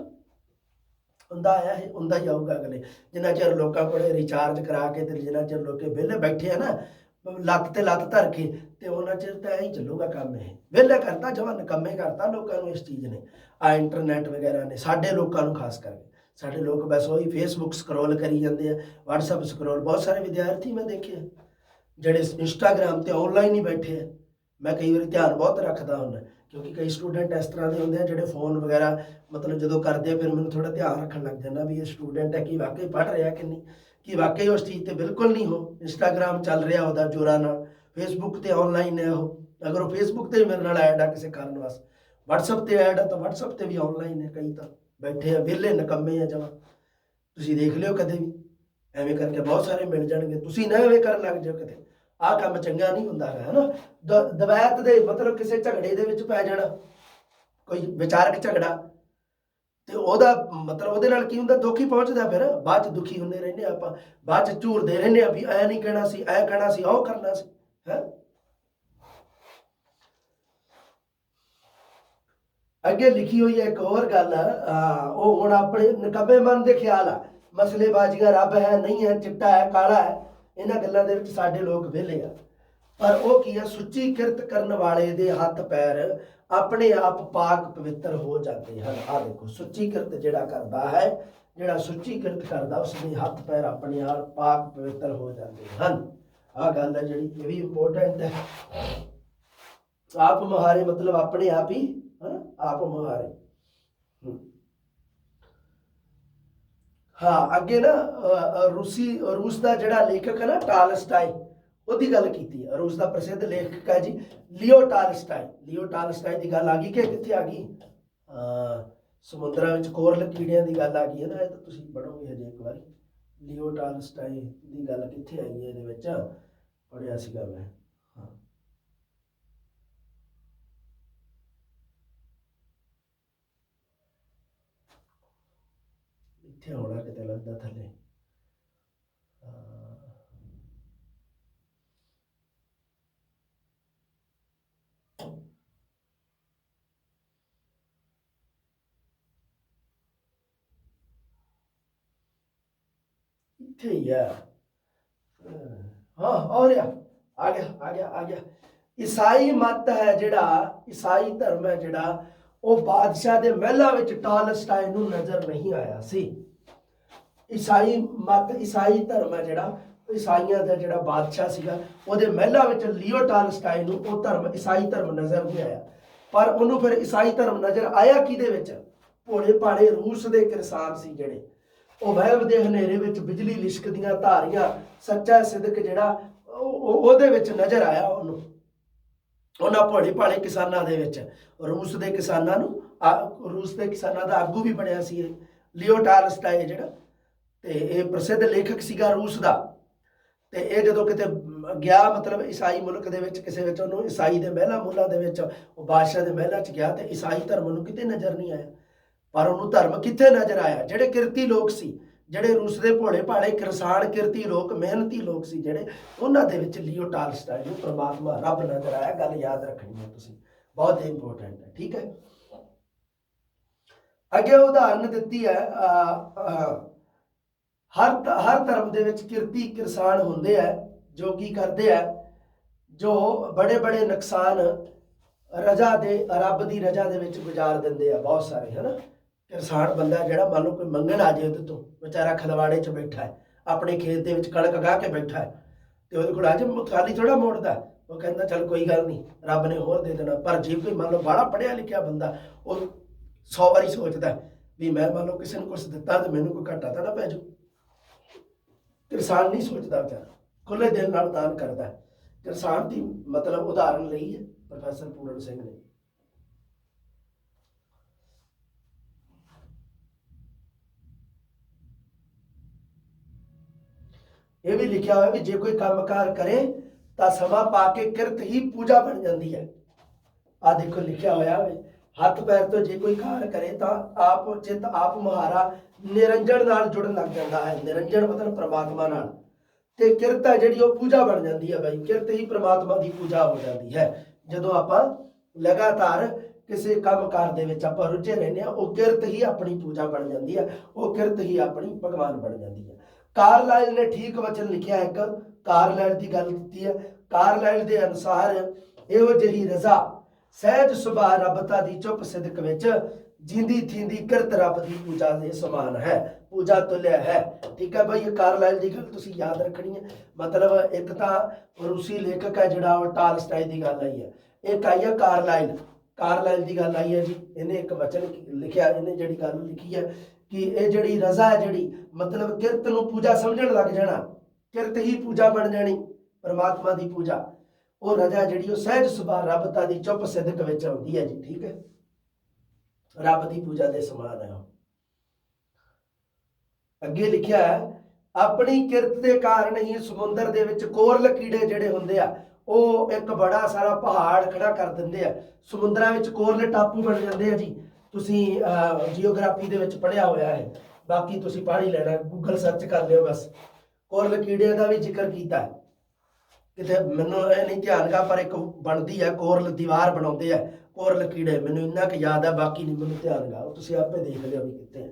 Speaker 1: ਹੁੰਦਾ ਆਇਆ ਹੈ ਹੁੰਦਾ ਹੀ ਆਊਗਾ ਅਗਲੇ। ਜਿੰਨਾ ਚਿਰ ਲੋਕਾਂ ਕੋਲੇ ਰਿਚਾਰਜ ਕਰਾ ਕੇ ਤੇ ਜਿੰਨਾ ਚਿਰ ਲੋਕੇ ਵਿਹਲੇ ਬੈਠੇ ਆ ਨਾ, ਲੱਤ ਤੇ ਲੱਤ ਧਰ ਕੇ ਤੇ ਉਹਨਾਂ ਚਿਰ ਤਾਂ ਐਂ ਚੱਲੂਗਾ ਕੰਮ ਇਹ। ਵਿਹਲਾ ਕਰਤਾ ਜਵਾਨ ਨਿਕੰਮੇ ਕਰਤਾ ਲੋਕਾਂ ਨੂੰ ਇਸ ਚੀਜ਼ ਨੇ। ਆ ਇੰਟਰਨੈਟ ਵਗੈਰਾ ਨੇ, ਸਾਡੇ ਲੋਕਾਂ ਨੂੰ ਖਾਸ ਕਰਕੇ। ਸਾਡੇ ਲੋਕ ਬਸ ਉਹੀ ਫੇਸਬੁੱਕ ਸਕਰੋਲ ਕਰੀ ਜਾਂਦੇ ਆ, WhatsApp ਸਕਰੋਲ ਬਹੁਤ ਸਾਰੇ ਵਿਦਿਆਰਥੀ ਮੈਂ ਦੇਖਿਆ ਜਿਹੜੇ ਇੰਸਟਾਗ੍ਰam ਤੇ ਆਨਲਾਈਨ ਹੀ ਬੈਠੇ ਆ। ਮੈਂ ਕਈ ਵਾਰੀ ਧਿਆਨ ਬਹੁਤ ਰੱਖਦਾ ਹੁੰਦਾ, ਕਿਉਂਕਿ ਕਈ ਸਟੂਡੈਂਟ ਇਸ ਤਰ੍ਹਾਂ ਦੇ ਹੁੰਦੇ ਆ ਜਿਹੜੇ ਫੋਨ ਵਗੈਰਾ ਮਤਲਬ ਜਦੋਂ ਕਰਦੇ ਆ, ਫਿਰ ਮੈਨੂੰ ਥੋੜਾ ਧਿਆਨ ਰੱਖਣ ਲੱਗ ਜਾਂਦਾ ਵੀ ਇਹ ਸਟੂਡੈਂਟ ਹੈ ਕਿ ਵਾਕਈ ਪੜ੍ਹ ਰਿਹਾ ਕਿ ਨਹੀਂ। ਕਿ ਵਾਕਈ ਉਸ ਚੀਜ਼ ਤੇ ਬਿਲਕੁਲ ਨਹੀਂ ਹੋ ਇੰਸਟਾਗ੍ਰam ਚੱਲ ਰਿਹਾ ਉਹਦਾ ਜੋਰਾਂ ਨਾਲ। ਫੇਸਬੁੱਕ ਤੇ ਆਨਲਾਈਨ ਹੈ ਉਹ। ਅਗਰ ਉਹ ਫੇਸਬੁੱਕ ਤੇ ਮੇਰੇ ਨਾਲ ਐਡ ਆ ਕਿਸੇ ਕਾਰਨ ਵਾਸ WhatsApp ਤੇ ਐਡ ਆ ਤਾਂ WhatsApp ਤੇ ਵੀ ਆਨਲਾਈਨ ਹੈ ਕਈ ਤਾਂ। ਬੈਠੇ ਆ, ਵਿਹਲੇ, ਨਕੰਮੇ ਆ ਜਮਾ। ਤੁਸੀਂ ਦੇਖ ਲਿਓ ਕਦੇ ਵੀ। ਐਵੇਂ ਕਰਕੇ ਬਹੁਤ ਸਾਰੇ ਮਿਲ ਜਾਣਗੇ। ਤੁਸੀਂ ਨਾ ਐਵੇਂ ਕਰਨ ਲੱਗ ਜਾਓ ਕਿਤੇ ਆਹ ਕੰਮ ਚੰਗਾ ਨਹੀਂ ਹੁੰਦਾ ਹੈ ਹਨਾ? ਦ- ਦਵੈਤ ਦੇ ਮਤਲਬ ਕਿਸੇ ਝਗੜੇ ਦੇ ਵਿੱਚ ਪੈ ਜਾਣਾ। ਕੋਈ ਵਿਚਾਰਕ ਝਗੜਾ। ਤੇ ਉਹਦਾ ਮਤਲਬ ਉਹਦੇ ਨਾਲ ਕੀ ਹੁੰਦਾ? ਦੁੱਖ ਹੀ ਪਹੁੰਚਦਾ ਫਿਰ। ਬਾਅਦ ਚ ਦੁਖੀ ਹੁੰਦੇ ਰਹਿੰਦੇ ਆਪਾਂ। ਬਾਅਦ ਚ ਝੂਰਦੇ ਰਹਿੰਦੇ ਆ ਵੀ ਐ ਨਹੀਂ ਕਹਿਣਾ ਸੀ, ਐ ਕਹਿਣਾ ਸੀ, ਉਹ ਕਰਨਾ ਸੀ। ਹੈ? ਅੱਗੇ ਲਿਖੀ ਹੋਈ ਹੈ ਇੱਕ ਹੋਰ ਗੱਲ ਉਹ ਹੁਣ ਆਪਣੇ ਨਕਬੇ ਮਨ ਦੇ ਖਿਆਲ ਆ। ਮਸਲੇਬਾਜ਼ੀਆਂ ਰੱਬ ਹੈ, ਨਹੀਂ ਹੈ, ਚਿੱਟਾ ਹੈ, ਕਾਲਾ ਹੈ, ਇਹਨਾਂ ਗੱਲਾਂ ਦੇ ਵਿੱਚ ਸਾਡੇ ਲੋਕ ਵਿਹਲੇ ਆ। ਪਰ ਉਹ ਕੀ ਹੈ ਸੁੱਚੀ ਕਿਰਤ ਕਰਨ ਵਾਲੇ ਦੇ ਹੱਥ ਪੈਰ ਆਪਣੇ ਆਪ ਪਾਕ ਪਵਿੱਤਰ ਹੋ ਜਾਂਦੇ ਹਨ। ਆ ਦੇਖੋ, ਸੁੱਚੀ ਕਿਰਤ ਜਿਹੜਾ ਕਰਦਾ ਹੈ, ਜਿਹੜਾ ਸੁੱਚੀ ਕਿਰਤ ਕਰਦਾ ਉਸ ਦੇ ਹੱਥ ਪੈਰ ਆਪਣੇ ਆਪ ਪਾਕ ਪਵਿੱਤਰ ਹੋ ਜਾਂਦੇ ਹਨ। ਆ ਗੱਲ ਹੈ ਜਿਹੜੀ ਇਹ ਵੀ ਇੰਪੋਰਟੈਂਟ ਹੈ। ਆਪ ਮੁਹਾਰੇ ਮਤਲਬ ਆਪਣੇ ਆਪ ਹੀ ਹਨਾ? ਆਪ ਮੁਹਾਰੇ। ਹਾਂ। ਅੱਗੇ ਨਾ ਰੂਸੀ ਰੂਸ ਦਾ ਜਿਹੜਾ ਲੇਖਕ ਹੈ ਨਾ ਟਾਲਸਟਾਈ ਉਹਦੀ ਗੱਲ ਕੀਤੀ ਹੈ। ਰੂਸ ਦਾ ਪ੍ਰਸਿੱਧ ਲੇਖਕ ਹੈ ਜੀ ਲਿਓ ਟਾਲਸਟਾਈ। ਲਿਓ ਟਾਲਸਟਾਈ ਦੀ ਗੱਲ ਆ ਗਈ ਕਿ ਕਿੱਥੇ ਆ ਗਈ? ਅ, ਸਮੁੰਦਰਾਂ ਵਿੱਚ ਕੋਰਲ ਕੀੜਿਆਂ ਦੀ ਗੱਲ ਆ ਗਈ ਹੈ ਨਾ ਇਹ ਤਾਂ ਤੁਸੀਂ ਪੜੋਗੇ ਹਜੇ ਇੱਕ ਵਾਰੀ। ਲਿਓ ਟਾਲਸਟਾਈ ਦੀ ਗੱਲ ਕਿੱਥੇ ਆਈ ਹੈ ਇਹਦੇ ਵਿੱਚ? ਪੜ੍ਹਿਆ ਸੀਗਾ ਮੈਂ। ਹਾਂ। ਇੱਥੇ ਹੋਣਾ ਕਿਤੇ ਲੱਗਦਾ ਥੱਲੇ ਅਹ ਇੱਥੇ ਹੀ। ਆ ਰਿਹਾ। ਆ ਗਿਆ ਆ ਗਿਆ ਆ ਗਿਆ। ਈਸਾਈ ਮਤ ਹੈ ਜਿਹੜਾ, ਈਸਾਈ ਧਰਮ ਹੈ ਜਿਹੜਾ, ਉਹ ਬਾਦਸ਼ਾਹ ਦੇ ਮਹਿਲਾਂ ਵਿੱਚ ਟਾਲਸਟਾਈ ਨੂੰ ਨਜ਼ਰ ਨਹੀਂ ਆਇਆ ਸੀ। ਈਸਾਈ ਮਤ, ਈਸਾਈ ਧਰਮ ਹੈ ਜਿਹੜਾ, ਈਸਾਈਆਂ ਦਾ ਜਿਹੜਾ ਬਾਦਸ਼ਾਹ ਸੀਗਾ, ਉਹਦੇ ਮਹਿਲਾਂ ਵਿੱਚ ਲਿਓ ਟਾਲਸਟਾਈਨ ਨੂੰ ਉਹ ਧਰਮ, ਈਸਾਈ ਧਰਮ ਨਜ਼ਰ ਨਹੀਂ ਆਇਆ। ਪਰ ਉਹਨੂੰ ਫਿਰ ਈਸਾਈ ਧਰਮ ਨਜ਼ਰ ਆਇਆ ਕਿਹਦੇ ਵਿੱਚ? ਭੋਲੇ ਭਾਲੇ ਰੂਸ ਦੇ ਕਿਸਾਨ ਸੀ ਜਿਹੜੇ। ਉਹ ਵਹਿਮ ਦੇ ਹਨੇਰੇ ਵਿੱਚ ਬਿਜਲੀ ਲਿਸ਼ਕਦੀਆਂ ਧਾਰੀਆਂ, ਸੱਚਾ ਸਿਦਕ ਜਿਹੜਾ ਉਹਦੇ ਵਿੱਚ ਨਜ਼ਰ ਆਇਆ ਉਹਨੂੰ। ਉਹਨਾਂ ਭੋਲੇ ਭਾਲੇ ਕਿਸਾਨਾਂ ਦੇ ਵਿੱਚ। ਰੂਸ ਦੇ ਕਿਸਾਨਾਂ ਨੂੰ ਰੂਸ ਦੇ ਕਿਸਾਨਾਂ ਦਾ ਆਗੂ ਵੀ ਬਣਿਆ ਸੀ ਇਹ। ਲਿਓ ਟਾਲਸਟਾਈ ਜਿਹੜਾ। ਤੇ ਇਹ ਪ੍ਰਸਿੱਧ ਲੇਖਕ ਸੀਗਾ ਰੂਸ ਦਾ। ਤੇ ਇਹ ਜਦੋਂ ਕਿਤੇ ਗਿਆ, ਮਤਲਬ ਈਸਾਈ ਮੁਲਕ ਦੇ ਵਿੱਚ, ਕਿਸੇ ਵਿੱਚ ਉਹਨੂੰ ਈਸਾਈ ਦੇ ਮਹਿਲਾ ਮੁੱਲਾ ਦੇ ਵਿੱਚ, ਉਹ ਬਾਦਸ਼ਾਹ ਦੇ ਮਹਿਲਾ 'ਚ ਗਿਆ, ਤੇ ਈਸਾਈ ਧਰਮ ਨੂੰ ਕਿਤੇ ਨਜ਼ਰ ਨਹੀਂ ਆਇਆ। ਪਰ ਉਹਨੂੰ ਧਰਮ ਕਿੱਥੇ ਨਜ਼ਰ ਆਇਆ? ਜਿਹੜੇ ਕਿਰਤੀ ਲੋਕ ਸੀ ਜਿਹੜੇ ਰੂਸ ਦੇ ਭੋਲੇ ਭਾਲੇ ਕਿਰਸਾਨ ਕਿਰਤੀ ਲੋਕ ਮਿਹਨਤੀ ਲੋਕ ਸੀ ਜਿਹੜੇ ਉਹਨਾਂ ਦੇ ਵਿੱਚ ਲਿਓ ਟਾਲਸਟਾਈ ਨੂੰ ਪ੍ਰਮਾਤਮਾ ਰੱਬ ਨਜ਼ਰ ਆਇਆ। ਗੱਲ ਯਾਦ ਰੱਖਣੀ ਹੈ ਤੁਸੀਂ। ਬਹੁਤ ਇੰਪੋਰਟੈਂਟ ਹੈ ਠੀਕ ਹੈ? ਅੱਗੇ ਉਦਾਹਰਨ ਦਿੱਤੀ ਹੈ ਅ, ਹਰ ਹਰ ਧਰਮ ਦੇ ਵਿੱਚ ਕਿਰਤੀ ਕਿਰਸਾਨ ਹੁੰਦੇ ਆ ਜੋ ਕੀ ਕਰਦੇ ਆ ਜੋ ਬੜੇ ਬੜੇ ਨੁਕਸਾਨ ਰਜਾ ਦੇ ਰੱਬ ਦੀ ਰਜਾ ਦੇ ਵਿੱਚ ਗੁਜ਼ਾਰ ਦਿੰਦੇ ਆ ਬਹੁਤ ਸਾਰੇ ਹਨਾ? ਕਿਸਾਨ ਬੰਦਾ ਜਿਹੜਾ ਮੰਨ ਲਓ ਕੋਈ ਮੰਗਣ ਆ ਜੇ ਉਹਦੇ ਤੋਂ, ਵਿਚਾਰਾ ਖਲਵਾੜੇ 'ਚ ਬੈਠਾ ਹੈ, ਆਪਣੇ ਖੇਤ ਦੇ ਵਿੱਚ ਕਣਕ ਗਾ ਕੇ ਬੈਠਾ ਹੈ, ਤੇ ਉਹਦੇ ਕੋਲ ਅੱਜ ਖਾਲੀ ਥੋੜਾ ਮੋੜਦਾ, ਉਹ ਕਹਿੰਦਾ ਚਲ ਕੋਈ ਗੱਲ ਨਹੀਂ, ਰੱਬ ਨੇ ਹੋਰ ਦੇ ਦੇਣਾ, ਪਰ ਜੇ ਕੋਈ ਮੰਨ ਲਓ ਬਾਹਲਾ ਪੜਿਆ ਲਿਖਿਆ ਬੰਦਾ, ਉਹ 100 ਵਾਰੀ ਸੋਚਦਾ ਵੀ ਮੈਂ ਮੰਨ ਲਓ ਕਿਸੇ ਨੂੰ ਕੁਝ ਦਿੱਤਾ ਤੇ ਮੈਨੂੰ ਕੋਈ ਘਾਟਾ ਤਾਂ ਨਾ ਪੈ ਜਾਊ। ਕਿਸਾਨ ਨਹੀਂ ਸੋਚਦਾ ਵਿਚਾਰਾ ਖੁੱਲੇ ਦਿਲ ਨਾਲ ਦਾਨ ਕਰਦਾ ਕਿਸਾਨ ਦੀ ਮਤਲਬ ਉਦਾਹਰਨ ਲਈ ਹੈ, ਪ੍ਰੋਫੈਸਰ ਪੂਰਨ ਸਿੰਘ ਨੇ। ਇਹ ਵੀ ਲਿਖਿਆ ਹੋਇਆ ਵੀ ਜੇ ਕੋਈ ਕੰਮਕਾਰ ਕਰੇ ਤਾਂ ਸਮਾਂ ਪਾ ਕੇ ਕਿਰਤ ਹੀ ਪੂਜਾ ਬਣ ਜਾਂਦੀ ਹੈ। ਆ ਦੇਖੋ, ਲਿਖਿਆ ਹੋਇਆ ਹੈ ਹੱਥ ਪੈਰ ਤੋਂ ਜੇ ਕੋਈ ਕਾਰ ਕਰੇ ਤਾਂ ਆਪ ਚਿੱਤ ਆਪ ਮੁਹਾਰਾ ਨਿਰੰਜਨ ਨਾਲ ਜੁੜਨ ਲੱਗ ਜਾਂਦਾ ਹੈ ਨਿਰੰਜਨ ਮਤਲਬ ਪ੍ਰਮਾਤਮਾ ਨਾਲ। ਤੇ ਕਿਰਤ ਹੈ ਜਿਹੜੀ ਉਹ ਪੂਜਾ ਬਣ ਜਾਂਦੀ ਹੈ ਬਾਈ, ਕਿਰਤ ਹੀ ਪ੍ਰਮਾਤਮਾ ਦੀ ਪੂਜਾ ਹੋ ਜਾਂਦੀ ਹੈ। ਜਦੋਂ ਆਪਾਂ ਲਗਾਤਾਰ ਕਿਸੇ ਕੰਮਕਾਰ ਦੇ ਵਿੱਚ ਆਪਾਂ ਰੁੱਝੇ ਰਹਿੰਦੇ ਆ ਉਹ ਕਿਰਤ ਹੀ ਆਪਣੀ ਪੂਜਾ ਬਣ ਜਾਂਦੀ ਹੈ, ਉਹ ਕਿਰਤ ਹੀ ਆਪਣੀ ਭਗਵਾਨ ਬਣ ਜਾਂਦੀ ਹੈ। ਕਾਰਲਾਈਲ ਨੇ ਠੀਕ ਵਚਨ ਲਿਖਿਆ ਇੱਕ ਕਾਰਲਾਈਲ ਦੀ ਗੱਲ ਕੀਤੀ ਹੈ। ਕਾਰਲਾਈਲ ਦੇ ਅਨੁਸਾਰ ਇਹੋ ਜਿਹੀ ਰਜ਼ਾ ਸਹਿਜ ਸੁਭਾਅ ਰੱਬਤਾ ਦੀ ਚੁੱਪ ਸਿਦਕ ਵਿੱਚ ਜਿੰਦੀ ਥੀਂਦੀ ਕਿਰਤ ਰੱਬ ਦੀ ਪੂਜਾ ਦੇ ਸਮਾਨ ਹੈ, ਪੂਜਾ ਤੁਲਿਆ ਹੈ। ਠੀਕ ਹੈ ਭਾਈ ਇਹ ਕਾਰਲਾਈਲ ਦੀ ਗੱਲ ਤੁਸੀਂ ਯਾਦ ਰੱਖਣੀ ਹੈ। ਮਤਲਬ ਇੱਕ ਤਾਂ ਰੂਸੀ ਲੇਖਕ ਹੈ ਜਿਹੜਾ ਉਹ ਟਾਲਸਟਾਈ ਦੀ ਗੱਲ ਆਈ ਹੈ। ਇੱਕ ਆਈ ਹੈ ਕਾਰਲਾਈਲ ਕਾਰਲਾਈਲ ਦੀ ਗੱਲ ਆਈ ਹੈ ਜੀ। ਇਹਨੇ ਇੱਕ ਵਚਨ ਲਿਖਿਆ, ਇਹਨੇ ਜਿਹੜੀ ਗੱਲ ਲਿਖੀ ਹੈ ਕਿ ਇਹ ਜਿਹੜੀ ਰਜ਼ਾ ਹੈ ਜਿਹੜੀ, ਮਤਲਬ ਕਿਰਤ ਨੂੰ ਪੂਜਾ ਸਮਝਣ ਲੱਗ ਜਾਣਾ। ਕਿਰਤ ਹੀ ਪੂਜਾ ਬਣ ਜਾਣੀ, ਪਰਮਾਤਮਾ ਦੀ ਪੂਜਾ। ਉਹ ਰਜ਼ਾ ਜਿਹੜੀ, ਉਹ ਸਹਿਜ ਸੁਭਾਅ ਰੱਬਤਾ ਦੀ ਚੁੱਪ ਸਿਦਕ ਵਿੱਚ ਆਉਂਦੀ ਹੈ ਜੀ, ਠੀਕ ਹੈ? ਰੱਬ ਦੀ ਪੂਜਾ ਦੇ ਸਮਾਨ ਹੈ ਅੱਗੇ ਲਿਖਿਆ ਹੈ, ਆਪਣੀ ਕਿਰਤ ਦੇ ਕਾਰਨ ਹੀ ਸਮੁੰਦਰ ਦੇ ਵਿੱਚ ਕੋਰਲ ਕੀੜੇ ਜਿਹੜੇ ਹੁੰਦੇ ਆ, ਉਹ ਇੱਕ ਬੜਾ ਸਾਰਾ ਪਹਾੜ ਖੜਾ ਕਰ ਦਿੰਦੇ ਆ। ਸਮੁੰਦਰਾਂ ਵਿੱਚ ਕੋਰਲ ਟਾਪੂ ਬਣ ਜਾਂਦੇ ਆ ਜੀ। ਤੁਸੀਂ ਜੀਓਗ੍ਰਾਫੀ ਦੇ ਵਿੱਚ ਪੜ੍ਹਿਆ ਹੋਇਆ ਹੈ। ਬਾਕੀ ਤੁਸੀਂ ਪੜ੍ਹ ਹੀ ਲੈਣਾ ਗੂਗਲ ਸਰਚ ਕਰ ਲਿਓ ਬਸ। ਕੋਰਲ ਕੀੜਿਆਂ ਦਾ ਵੀ ਜ਼ਿਕਰ ਕੀਤਾ ਕਿਤੇ ਮੈਨੂੰ ਇਹ ਨਹੀਂ ਧਿਆਨ ਗਾ, ਪਰ ਇੱਕ ਬਣਦੀ ਹੈ, ਕੋਰਲ ਦੀਵਾਰ ਬਣਾਉਂਦੇ ਆ, ਕੋਰਲ ਕੀੜੇ। ਮੈਨੂੰ ਇੰਨਾ ਕਿ ਯਾਦ ਹੈ, ਬਾਕੀ ਨਹੀਂ ਮੈਨੂੰ ਧਿਆਨ ਗਾ। ਉਹ ਤੁਸੀਂ ਆਪੇ ਦੇਖ ਲਿਓ ਵੀ ਕਿੱਥੇ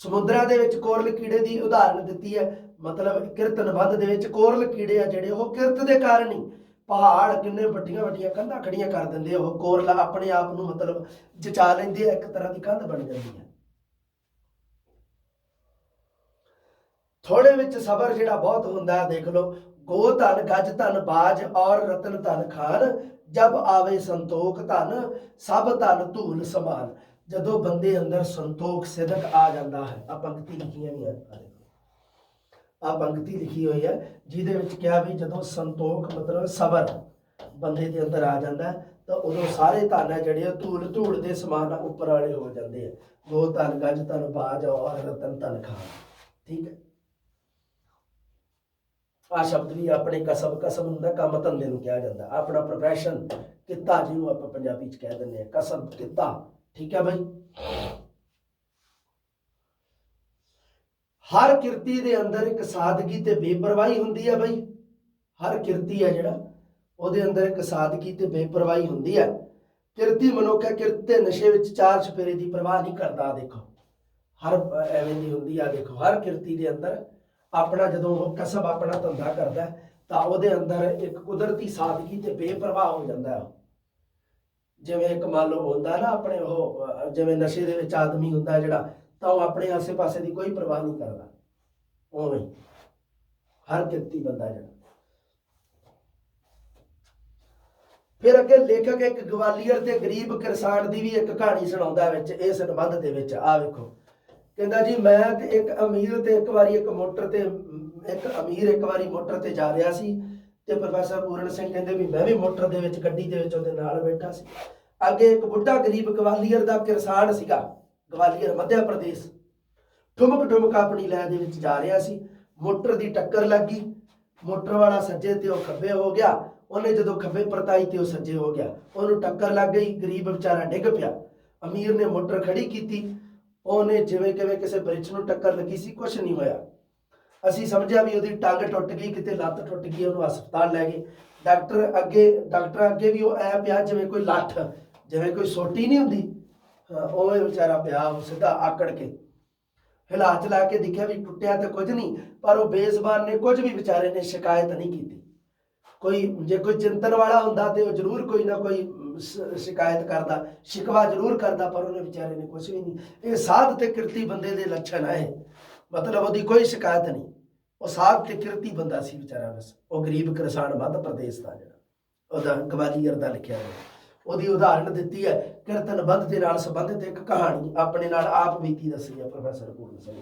Speaker 1: ਸਮੁੰਦਰਾਂ ਦੇ ਵਿੱਚ ਕੋਰਲ ਕੀੜੇ ਦੀ ਉਦਾਹਰਣ ਦਿੱਤੀ ਹੈ। ਮਤਲਬ ਕਿਰਤ ਨਿਬੰਧ ਦੇ ਵਿੱਚ ਕੋਰਲ ਕੀੜੇ ਆ ਜਿਹੜੇ, ਉਹ ਕਿਰਤ ਦੇ ਕਾਰਨ ਹੀ ਪਹਾੜ ਕਿੰਨੇ ਵੱਡੀਆਂ ਵੱਡੀਆਂ ਕੰਧਾਂ ਖੜੀਆਂ ਕਰ ਦਿੰਦੇ ਉਹ ਕੋਰਲ ਆਪਣੇ ਆਪ ਨੂੰ ਮਤਲਬ ਜਚਾ ਲੈਂਦੇ ਆ, ਇੱਕ ਤਰ੍ਹਾਂ ਦੀ ਕੰਧ ਬਣ ਜਾਂਦੀ ਹੈ ਥੋੜੇ ਵਿੱਚ ਸਬਰ ਜਿਹੜਾ ਬਹੁਤ ਹੁੰਦਾ ਹੈ, ਦੇਖ ਲਓ, ਗੋ ਧਨ, ਗਜ ਧਨ, ਬਾਜ, ਔਰ ਰਤਨ ਧਨ ਖਾਨ, ਜਬ ਆਵੇ ਸੰਤੋਖ ਧਨ, ਸਭ ਧਨ ਧੂਲ ਸਮਾਨ। ਜਦੋਂ ਬੰਦੇ ਅੰਦਰ ਸੰਤੋਖ ਸਿਦਕ ਆ ਜਾਂਦਾ ਹੈ ਆ ਪੰਕਤੀ ਲਿਖੀਆਂ ਵੀ ਆ ਆ ਪੰਕਤੀ ਲਿਖੀ ਹੋਈ ਹੈ, ਜਿਹਦੇ ਵਿੱਚ ਕਿਹਾ ਵੀ ਜਦੋਂ ਸੰਤੋਖ ਮਤਲਬ ਸਬਰ ਬੰਦੇ ਦੇ ਅੰਦਰ ਆ ਜਾਂਦਾ ਤਾਂ ਉਦੋਂ ਸਾਰੇ ਧਨ ਹੈ ਜਿਹੜੇ ਉਹ ਧੂਲ ਧੂੜ ਦੇ ਸਮਾਨ ਉੱਪਰ ਵਾਲੇ ਹੋ ਜਾਂਦੇ ਆ ਗੋ ਧਨ ਗੱਜ, ਧਨ ਬਾਜ, ਔਰ ਰਤਨ ਧਨ ਖਾਨ ਠੀਕ ਹੈ? ਆ ਸ਼ਬਦ ਵੀ ਆਪਣੇ ਕਸਬ ਕਸਬ ਹੁੰਦਾ, ਕੰਮ ਧੰਦੇ ਨੂੰ ਕਿਹਾ ਜਾਂਦਾ। ਆਪਣਾ ਪ੍ਰੋਫੈਸ਼ਨ ਕਿੱਤਾ ਜਿਹਨੂੰ ਆਪਾਂ ਪੰਜਾਬੀ ਚ ਕਹਿ ਦਿੰਦੇ ਆ ਕਸਬ, ਕਿੱਤਾ। ਠੀਕ ਹੈ ਬਾਈ? ਹਰ ਕਿਰਤੀ ਦੇ ਅੰਦਰ ਇੱਕ ਸਾਦਗੀ ਤੇ ਬੇਪਰਵਾਹੀ ਹੁੰਦੀ ਹੈ ਬਾਈ। ਹਰ ਕਿਰਤੀ ਹੈ ਜਿਹੜਾ, ਉਹਦੇ ਅੰਦਰ ਇੱਕ ਸਾਦਗੀ ਤੇ ਬੇਪਰਵਾਹੀ ਹੁੰਦੀ ਹੈ। ਕਿਰਤੀ ਮਨੁੱਖ ਹੈ, ਕਿਰਤ ਤੇ ਨਸ਼ੇ ਵਿੱਚ ਚਾਰ ਚਫੇਰੇ ਦੀ ਪਰਵਾਹ ਨਹੀਂ ਕਰਦਾ ਦੇਖੋ। ਹਰ ਐਵੇਂ ਦੀ ਹੁੰਦੀ ਆ ਦੇਖੋ। ਹਰ ਕਿਰਤੀ ਦੇ ਅੰਦਰ ਆਪਣਾ ਜਦੋਂ ਉਹ ਕਸਬ ਆਪਣਾ ਧੰਦਾ ਕਰਦਾ ਤਾਂ ਉਹਦੇ ਅੰਦਰ ਇੱਕ ਕੁਦਰਤੀ ਸਾਦਗੀ ਤੇ ਬੇਪਰਵਾਹ ਹੋ ਜਾਂਦਾ ਹੈ। ਜਿਵੇਂ ਇੱਕ ਮੰਨ ਲਓ ਹੁੰਦਾ ਨਾ ਆਪਣੇ ਉਹ ਜਿਵੇਂ ਨਸ਼ੇ ਦੇ ਵਿੱਚ ਆਦਮੀ ਹੁੰਦਾ ਜਿਹੜਾ ਤਾਂ ਉਹ ਆਪਣੇ ਆਸੇ-ਪਾਸੇ ਦੀ ਕੋਈ ਪਰਵਾਹ ਨਹੀਂ ਕਰਦਾ। ਉਵੇਂ ਹਰ ਕਿਰਤੀ ਬੰਦਾ ਜਿਹੜਾ। ਫਿਰ ਅੱਗੇ ਲੇਖਕ ਇੱਕ ਗਵਾਲੀਅਰ ਤੇ ਗਰੀਬ ਕਿਸਾਨ ਦੀ ਵੀ ਇੱਕ ਕਹਾਣੀ ਸੁਣਾਉਂਦਾ ਵਿੱਚ, ਇਸ ਨਿਬੰਧ ਦੇ ਵਿੱਚ। ਆ ਵੇਖੋ। ਕਹਿੰਦਾ ਜੀ, ਮੈਂ ਤੇ ਇੱਕ ਅਮੀਰ ਤੇ ਇੱਕ ਵਾਰੀ ਇੱਕ ਮੋਟਰ ਤੇ, ਇੱਕ ਅਮੀਰ ਇੱਕ ਵਾਰੀ ਮੋਟਰ ਤੇ ਜਾ ਰਿਹਾ ਸੀ ਤੇ ਪ੍ਰੋਫੈਸਰ ਪੂਰਨ ਸਿੰਘ ਕਹਿੰਦੇ ਵੀ ਮੈਂ ਵੀ ਮੋਟਰ ਦੇ ਵਿੱਚ, ਗੱਡੀ ਦੇ ਵਿੱਚ ਉਹਦੇ ਨਾਲ ਬੈਠਾ ਸੀ। ਅੱਗੇ ਇੱਕ ਬੁੱਢਾ ਗਰੀਬ ਗਵਾਲੀਅਰ ਦਾ ਕਿਸਾਨ ਸੀਗਾ। ਗਵਾਲੀਅਰ, ਮੱਧਿਆ ਪ੍ਰਦੇਸ਼। ਠੁਮਕ ਠੁਮਕ ਆਪਣੀ ਲੈ ਦੇ ਵਿੱਚ ਜਾ ਰਿਹਾ ਸੀ। ਮੋਟਰ ਦੀ ਟੱਕਰ ਲੱਗੀ ਮੋਟਰ ਵਾਲਾ ਸੱਜੇ ਤੇ ਉਹ ਖੱਬੇ ਹੋ ਗਿਆ। ਉਹਨੇ ਜਦੋਂ ਖੱਬੇ ਪਰਤਾਈ ਤੇ ਉਹ ਸੱਜੇ ਹੋ ਗਿਆ। ਉਹਨੂੰ ਟੱਕਰ ਲੱਗ ਗਈ। ਗਰੀਬ ਵਿਚਾਰਾ ਡਿੱਗ ਪਿਆ। ਅਮੀਰ ਨੇ ਮੋਟਰ ਖੜੀ ਕੀਤੀ। ਉਹਨੇ ਜਿਵੇਂ ਕਿਵੇਂ ਕਿਸੇ ਬ੍ਰਿਜ ਨੂੰ ਟੱਕਰ ਲੱਗੀ ਸੀ ਕੁਝ ਨਹੀਂ ਹੋਇਆ। ਅਸੀਂ ਸਮਝਿਆ ਵੀ ਉਹਦੀ ਟੰਗ ਟੁੱਟ ਗਈ, ਕਿਤੇ ਲੱਤ ਟੁੱਟ ਗਈ, ਉਹਨੂੰ ਹਸਪਤਾਲ ਲੈ ਗਏ। ਡਾਕਟਰ ਅੱਗੇ ਡਾਕਟਰ ਅੱਗੇ ਵੀ ਉਹ ਐ ਪਿਆ, ਜਿਵੇਂ ਕੋਈ ਲੱਠ, ਜਿਵੇਂ ਕੋਈ ਸੋਟੀ ਨਹੀਂ ਹੁੰਦੀ। ਉਹ ਵਿਚਾਰਾ ਪਿਆ ਉਹ ਸਿੱਧਾ ਆਕੜ ਕੇ। ਹਿਲਾ ਚਲਾ ਕੇ ਦੇਖਿਆ ਵੀ ਟੁੱਟਿਆ ਤਾਂ ਕੁਝ ਨਹੀਂ, ਪਰ ਉਹ ਬੇਜ਼ਬਾਨ ਨੇ ਕੁਝ ਵੀ ਵਿਚਾਰੇ ਨੇ ਸ਼ਿਕਾਇਤ ਨਹੀਂ ਕੀਤੀ। ਕੋਈ ਜੇ ਕੋਈ ਚਿੰਤਨ ਵਾਲਾ ਹੁੰਦਾ ਤੇ ਉਹ ਜ਼ਰੂਰ ਕੋਈ ਨਾ ਕੋਈ ਸ਼ਿਕਾਇਤ ਕਰਦਾ, ਸ਼ਿਕਵਾ ਜ਼ਰੂਰ ਕਰਦਾ, ਪਰ ਉਹਨੇ ਵਿਚਾਰੇ ਨੇ ਕੁਝ ਵੀ ਨਹੀਂ। ਇਹ ਸਾਧ ਤੇ ਕਿਰਤੀ ਬੰਦੇ ਦੇ ਲੱਛਣ ਹੈ ਮਤਲਬ ਉਹਦੀ ਕੋਈ ਸ਼ਿਕਾਇਤ ਨਹੀਂ। ਉਹ ਸਾਧ ਤੇ ਕਿਰਤੀ ਬੰਦਾ ਸੀ ਵਿਚਾਰਾ ਬਸ। ਉਹ ਗਰੀਬ ਕਿਸਾਨ ਮੱਧ ਪ੍ਰਦੇਸ਼ ਦਾ ਜਿਹੜਾ। ਉਹਦਾ ਗਵਾਲੀਅਰ ਦਾ ਲਿਖਿਆ ਹੋਇਆ। ਉਹਦੀ ਉਦਾਹਰਣ ਦਿੱਤੀ ਹੈ, ਕੀਰਤਨ ਦੇ ਨਾਲ ਸੰਬੰਧਿਤ ਇੱਕ ਕਹਾਣੀ ਆਪਣੇ ਨਾਲ ਆਪ ਬੀਤੀ ਦੱਸੀ ਹੈ ਪ੍ਰੋਫੈਸਰ ਪੂਰਨ ਸਿੰਘ।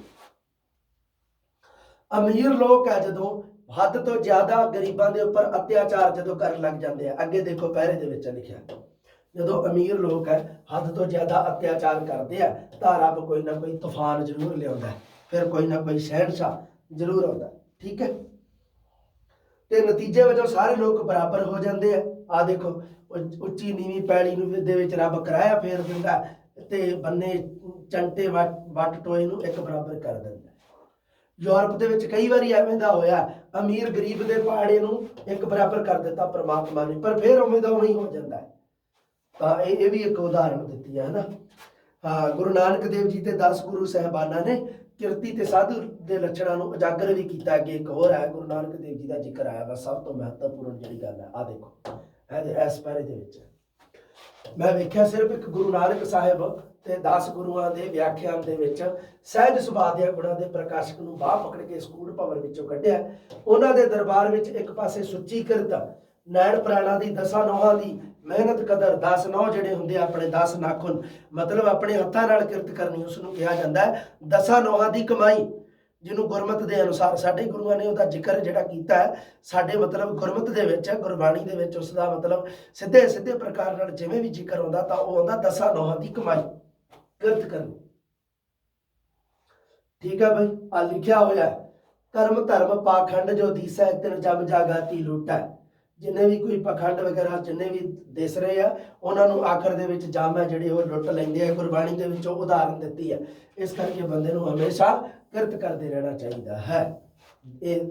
Speaker 1: ਅਮੀਰ ਲੋਕ ਹੈ ਜਦੋਂ ਹੱਦ ਤੋਂ ਜ਼ਿਆਦਾ ਗਰੀਬਾਂ ਦੇ ਉੱਪਰ ਅਤਿਆਚਾਰ ਜਦੋਂ ਕਰਨ ਲੱਗ ਜਾਂਦੇ ਆ, ਅੱਗੇ ਦੇਖੋ ਪਹਿਰੇ ਦੇ ਵਿੱਚ ਲਿਖਿਆ। ਜਦੋਂ ਅਮੀਰ ਲੋਕ ਹੈ, ਹੱਦ ਤੋਂ ਜ਼ਿਆਦਾ ਅਤਿਆਚਾਰ ਕਰਦੇ ਆ, ਤਾਂ ਰੱਬ ਕੋਈ ਨਾ ਕੋਈ ਤੂਫਾਨ ਜ਼ਰੂਰ ਲਿਆਉਂਦਾ ਫਿਰ ਕੋਈ ਨਾ ਕੋਈ ਸ਼ਹਿਨशाह ਜ਼ਰੂਰ ਆਉਂਦਾ ਠੀਕ ਹੈ? ਤੇ ਨਤੀਜੇ ਵਜੋਂ ਸਾਰੇ ਲੋਕ ਬਰਾਬਰ ਹੋ ਜਾਂਦੇ ਆ। ਆ ਦੇਖੋ ਉੱਚ- ਉੱਚੀ ਨੀਵੀਂ ਪੈਲੀ ਨੂੰ ਦੇ ਵਿੱਚ ਰੱਬ ਕਰਾਇਆ ਫੇਰ ਦਿੰਦਾ ਤੇ ਬੰਨੇ ਚੰਟੇ ਵੱਟ ਵੱਟ ਟੋਏ ਨੂੰ ਇੱਕ ਬਰਾਬਰ ਕਰ ਦਿੰਦਾ ਯੂਰਪ ਦੇ ਵਿੱਚ ਕਈ ਵਾਰੀ ਐਵੇਂ ਦਾ ਹੋਇਆ, ਅਮੀਰ ਗਰੀਬ ਦੇ ਪਾੜੇ ਨੂੰ ਇੱਕ ਬਰਾਬਰ ਕਰ ਦਿੱਤਾ ਪ੍ਰਮਾਤਮਾ ਨੇ, ਪਰ ਫਿਰ ਉਵੇਂ ਦਾ ਉਵੇਂ ਹੀ ਹੋ ਜਾਂਦਾ ਹੈ। ਤਾਂ ਇਹ ਇਹ ਵੀ ਇੱਕ ਉਦਾਹਰਣ ਦਿੱਤੀ ਹੈ ਨਾ ਹਾਂ, ਗੁਰੂ ਨਾਨਕ ਦੇਵ ਜੀ ਤੇ 10 ਗੁਰੂ ਸਾਹਿਬਾਨਾਂ ਨੇ ਕਿਰਤੀ ਤੇ ਸਾਧੂ ਦੇ ਲੱਛਣਾਂ ਨੂੰ ਉਜਾਗਰ ਵੀ ਕੀਤਾ। ਅੱਗੇ ਇੱਕ ਹੋਰ ਹੈ, ਗੁਰੂ ਨਾਨਕ ਦੇਵ ਜੀ ਦਾ ਜ਼ਿਕਰ ਆਇਆ ਵਾ, ਸਭ ਤੋਂ ਮਹੱਤਵਪੂਰਨ ਜਿਹੜੀ ਗੱਲ ਹੈ ਆ ਦੇਖੋ। ਇਹਦੇ ਇਸ ਪੈਰੇ ਦੇ ਵਿੱਚ। ਮੈਂ ਵੇਖਿਆ ਸਿਰਫ ਇੱਕ ਗੁਰੂ ਨਾਨਕ ਸਾਹਿਬ ਤੇ 10 ਗੁਰੂਆਂ ਦੇ ਵਿਆਖਿਆਨ ਦੇ ਵਿੱਚ ਸਹਿਜ ਸੁਭਾਅ ਦੇ ਗੁਣਾਂ ਦੇ ਪ੍ਰਕਾਸ਼ਕ ਨੂੰ ਬਾਹ ਪਕੜ ਕੇ ਸਕੂਲ ਭਵਨ ਵਿੱਚੋਂ ਕੱਢਿਆ। ਉਹਨਾਂ ਦੇ ਦਰਬਾਰ ਵਿੱਚ ਇੱਕ ਪਾਸੇ ਸੁੱਚੀ ਕਿਰਤ ਨੈਣ ਪ੍ਰਾਣਾ ਦੀ ਦਸਾਂ ਨੋਹਾਂ ਦੀ ਮਿਹਨਤ ਕਦਰ 10 ਨੌ ਜਿਹੜੇ ਹੁੰਦੇ ਆਪਣੇ 10 ਨਾਖੁਨ, ਮਤਲਬ ਆਪਣੇ ਹੱਥਾਂ ਨਾਲ ਕਿਰਤ ਕਰਨੀ ਉਸ ਨੂੰ ਕਿਹਾ ਜਾਂਦਾ ਹੈ। ਦਸਾਂ ਨੋਹਾਂ ਦੀ ਕਮਾਈ ਜਿਹਨੂੰ ਗੁਰਮਤ ਦੇ ਅਨੁਸਾਰ ਸਾਡੇ ਗੁਰੂਆਂ ਨੇ ਉਹਦਾ ਜ਼ਿਕਰ ਜਿਹੜਾ ਕੀਤਾ ਹੈ, ਸਾਡੇ ਮਤਲਬ ਗੁਰਮਤ ਦੇ ਵਿੱਚ ਗੁਰਬਾਣੀ ਦੇ ਵਿੱਚ ਉਸ ਦਾ ਮਤਲਬ ਸਿੱਧੇ ਸਿੱਧੇ ਪ੍ਰਕਾਰ ਨਾਲ ਜਿਵੇਂ ਵੀ ਜ਼ਿਕਰ ਆਉਂਦਾ ਤਾਂ ਉਹ ਆਉਂਦਾ ਦਸਾਂ ਨੋਹਾਂ ਦੀ ਕਮਾਈ। ਕਿਰਤ ਕਰਨੀ ਠੀਕ ਹੈ ਭਾਈ ਆ ਲਿਖਿਆ ਹੋਇਆ ਕਰਮ ਧਰਮ ਪਾਖੰਡ ਜੋ ਦੀਸੈ, ਤਿਨ ਜਮ ਜਾਗਾਤੀ ਲੂਟਾ। ਜਿੰਨੇ ਵੀ ਕੋਈ ਪਖੰਡ ਵਗੈਰਾ ਜਿੰਨੇ ਵੀ ਦਿਸ ਰਹੇ ਆ, ਉਹਨਾਂ ਨੂੰ ਆਖਰ ਦੇ ਵਿੱਚ ਜਾਮ ਹੈ ਜਿਹੜੇ ਉਹ ਲੁੱਟ ਲੈਂਦੇ ਆ, ਗੁਰਬਾਣੀ ਦੇ ਵਿੱਚ ਉਹ ਉਦਾਹਰਨ ਦਿੱਤੀ ਹੈ। ਇਸ ਕਰਕੇ ਬੰਦੇ ਨੂੰ ਹਮੇਸ਼ਾ ਕਿਰਤ ਕਰਦੇ ਰਹਿਣਾ ਚਾਹੀਦਾ ਹੈ। ਇਹ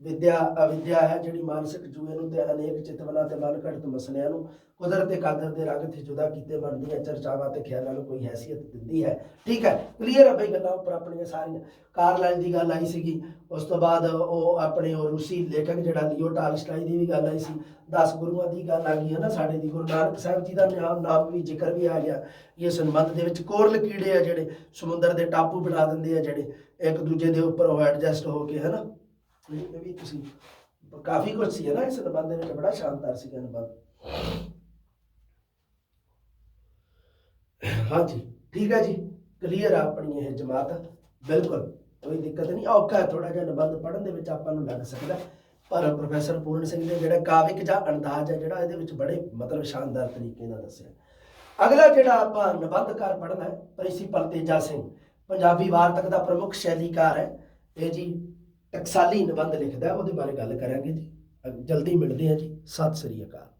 Speaker 1: ਵਿਦਿਆ, ਅਵਿਦਿਆ ਹੈ ਜਿਹੜੀ ਮਾਨਸਿਕ ਜੂਏ ਨੂੰ ਤੇ ਅਨੇਕ ਚਿਤਵਨਾ ਤੇ ਮਨ ਘੜਤ ਮਸਲਿਆਂ ਨੂੰ ਕੁਦਰਤ ਤੇ ਕਾਦਰ ਦੇ ਰੰਗ ਤੇ ਜੁਦਾ ਕੀਤੇ ਬਣਦੀਆਂ ਚਰਚਾਵਾਂ ਤੇ ਖਿਆਲਾਂ ਨੂੰ ਕੋਈ ਹੈਸੀਅਤ ਦਿੰਦੀ ਹੈ। ਠੀਕ ਹੈ ਕਲੀਅਰ ਹੈ ਬਈ ਗੱਲਾਂ ਉੱਪਰ ਆਪਣੀਆਂ ਸਾਰੀਆਂ। ਕਾਰਲਾਈਲ ਦੀ ਗੱਲ ਆਈ ਸੀਗੀ, ਉਸ ਤੋਂ ਬਾਅਦ ਉਹ ਆਪਣੇ ਉਹ ਰੂਸੀ ਲੇਖਕ ਜਿਹੜਾ ਲਿਓ ਟਾਲਸਟਾਈ ਦੀ ਵੀ ਗੱਲ ਆਈ ਸੀ 10 ਗੁਰੂਆਂ ਦੀ ਗੱਲ ਆ ਗਈ ਹੈ ਨਾ ਸਾਡੇ ਦੀ, ਗੁਰੂ ਨਾਨਕ ਸਾਹਿਬ ਜੀ ਦਾ ਨਾਮ ਨਾਮ ਵੀ ਜ਼ਿਕਰ ਵੀ ਆ ਗਿਆ। ਇਹ ਸੰਬੰਧ ਦੇ ਵਿੱਚ ਕੋਰਲ ਕੀੜੇ ਆ ਜਿਹੜੇ ਸਮੁੰਦਰ ਦੇ ਟਾਪੂ ਬਣਾ ਦਿੰਦੇ ਆ ਜਿਹੜੇ ਇੱਕ ਦੂਜੇ ਦੇ ਉੱਪਰ ਉਹ ਐਡਜਸਟ ਹੋ ਕੇ, ਹੈ ਨਾ? ਇਹ ਵੀ ਤੁਸੀਂ ਕਾਫੀ ਕੁਝ ਸੀ ਹੈ ਨਾ ਇਸ ਨਿਬੰਧ ਦੇ ਵਿੱਚ, ਬੜਾ ਸ਼ਾਨਦਾਰ ਸੀ ਨਿਬੰਧ ਹਾਂਜੀ, ਠੀਕ ਹੈ ਜੀ ਕਲੀਅਰ ਆ ਆਪਣੀ ਇਹ ਜਮਾਤ। ਬਿਲਕੁਲ, ਕੋਈ ਦਿੱਕਤ ਨਹੀਂ, ਔਖਾ ਥੋੜਾ ਜਿਹਾ ਨਿਬੰਧ ਪੜ੍ਹਨ ਦੇ ਵਿੱਚ ਆਪਾਂ ਨੂੰ ਲੱਗ ਸਕਦਾ ਪਰ ਪ੍ਰੋਫੈਸਰ ਪੂਰਨ ਸਿੰਘ ਨੇ ਜਿਹੜਾ ਕਾਵਿਕ ਜਾਂ ਅੰਦਾਜ਼ ਹੈ, ਜਿਹੜਾ ਇਹਦੇ ਵਿੱਚ ਬੜੇ ਮਤਲਬ ਸ਼ਾਨਦਾਰ ਤਰੀਕੇ ਨਾਲ ਦੱਸਿਆ ਅਗਲਾ ਜਿਹੜਾ ਆਪਾਂ ਨਿਬੰਧਕਾਰ ਪੜ੍ਹਨਾ ਹੈ, ਪ੍ਰਿੰਸੀਪਲ ਤੇਜਾ ਸਿੰਘ, ਪੰਜਾਬੀ ਵਾਰਤਕ ਦਾ ਪ੍ਰਮੁੱਖ ਸ਼ੈਲੀਕਾਰ ਹੈ। ਇਹ ਜੀ ਟਕਸਾਲੀ ਨਿਬੰਧ ਲਿਖਦਾ ਉਹਦੇ ਬਾਰੇ ਗੱਲ ਕਰਾਂਗੇ ਜੀ। ਅ- ਜਲਦੀ ਮਿਲਦੇ ਹਾਂ ਜੀ। ਸਤਿ ਸ੍ਰੀ ਅਕਾਲ।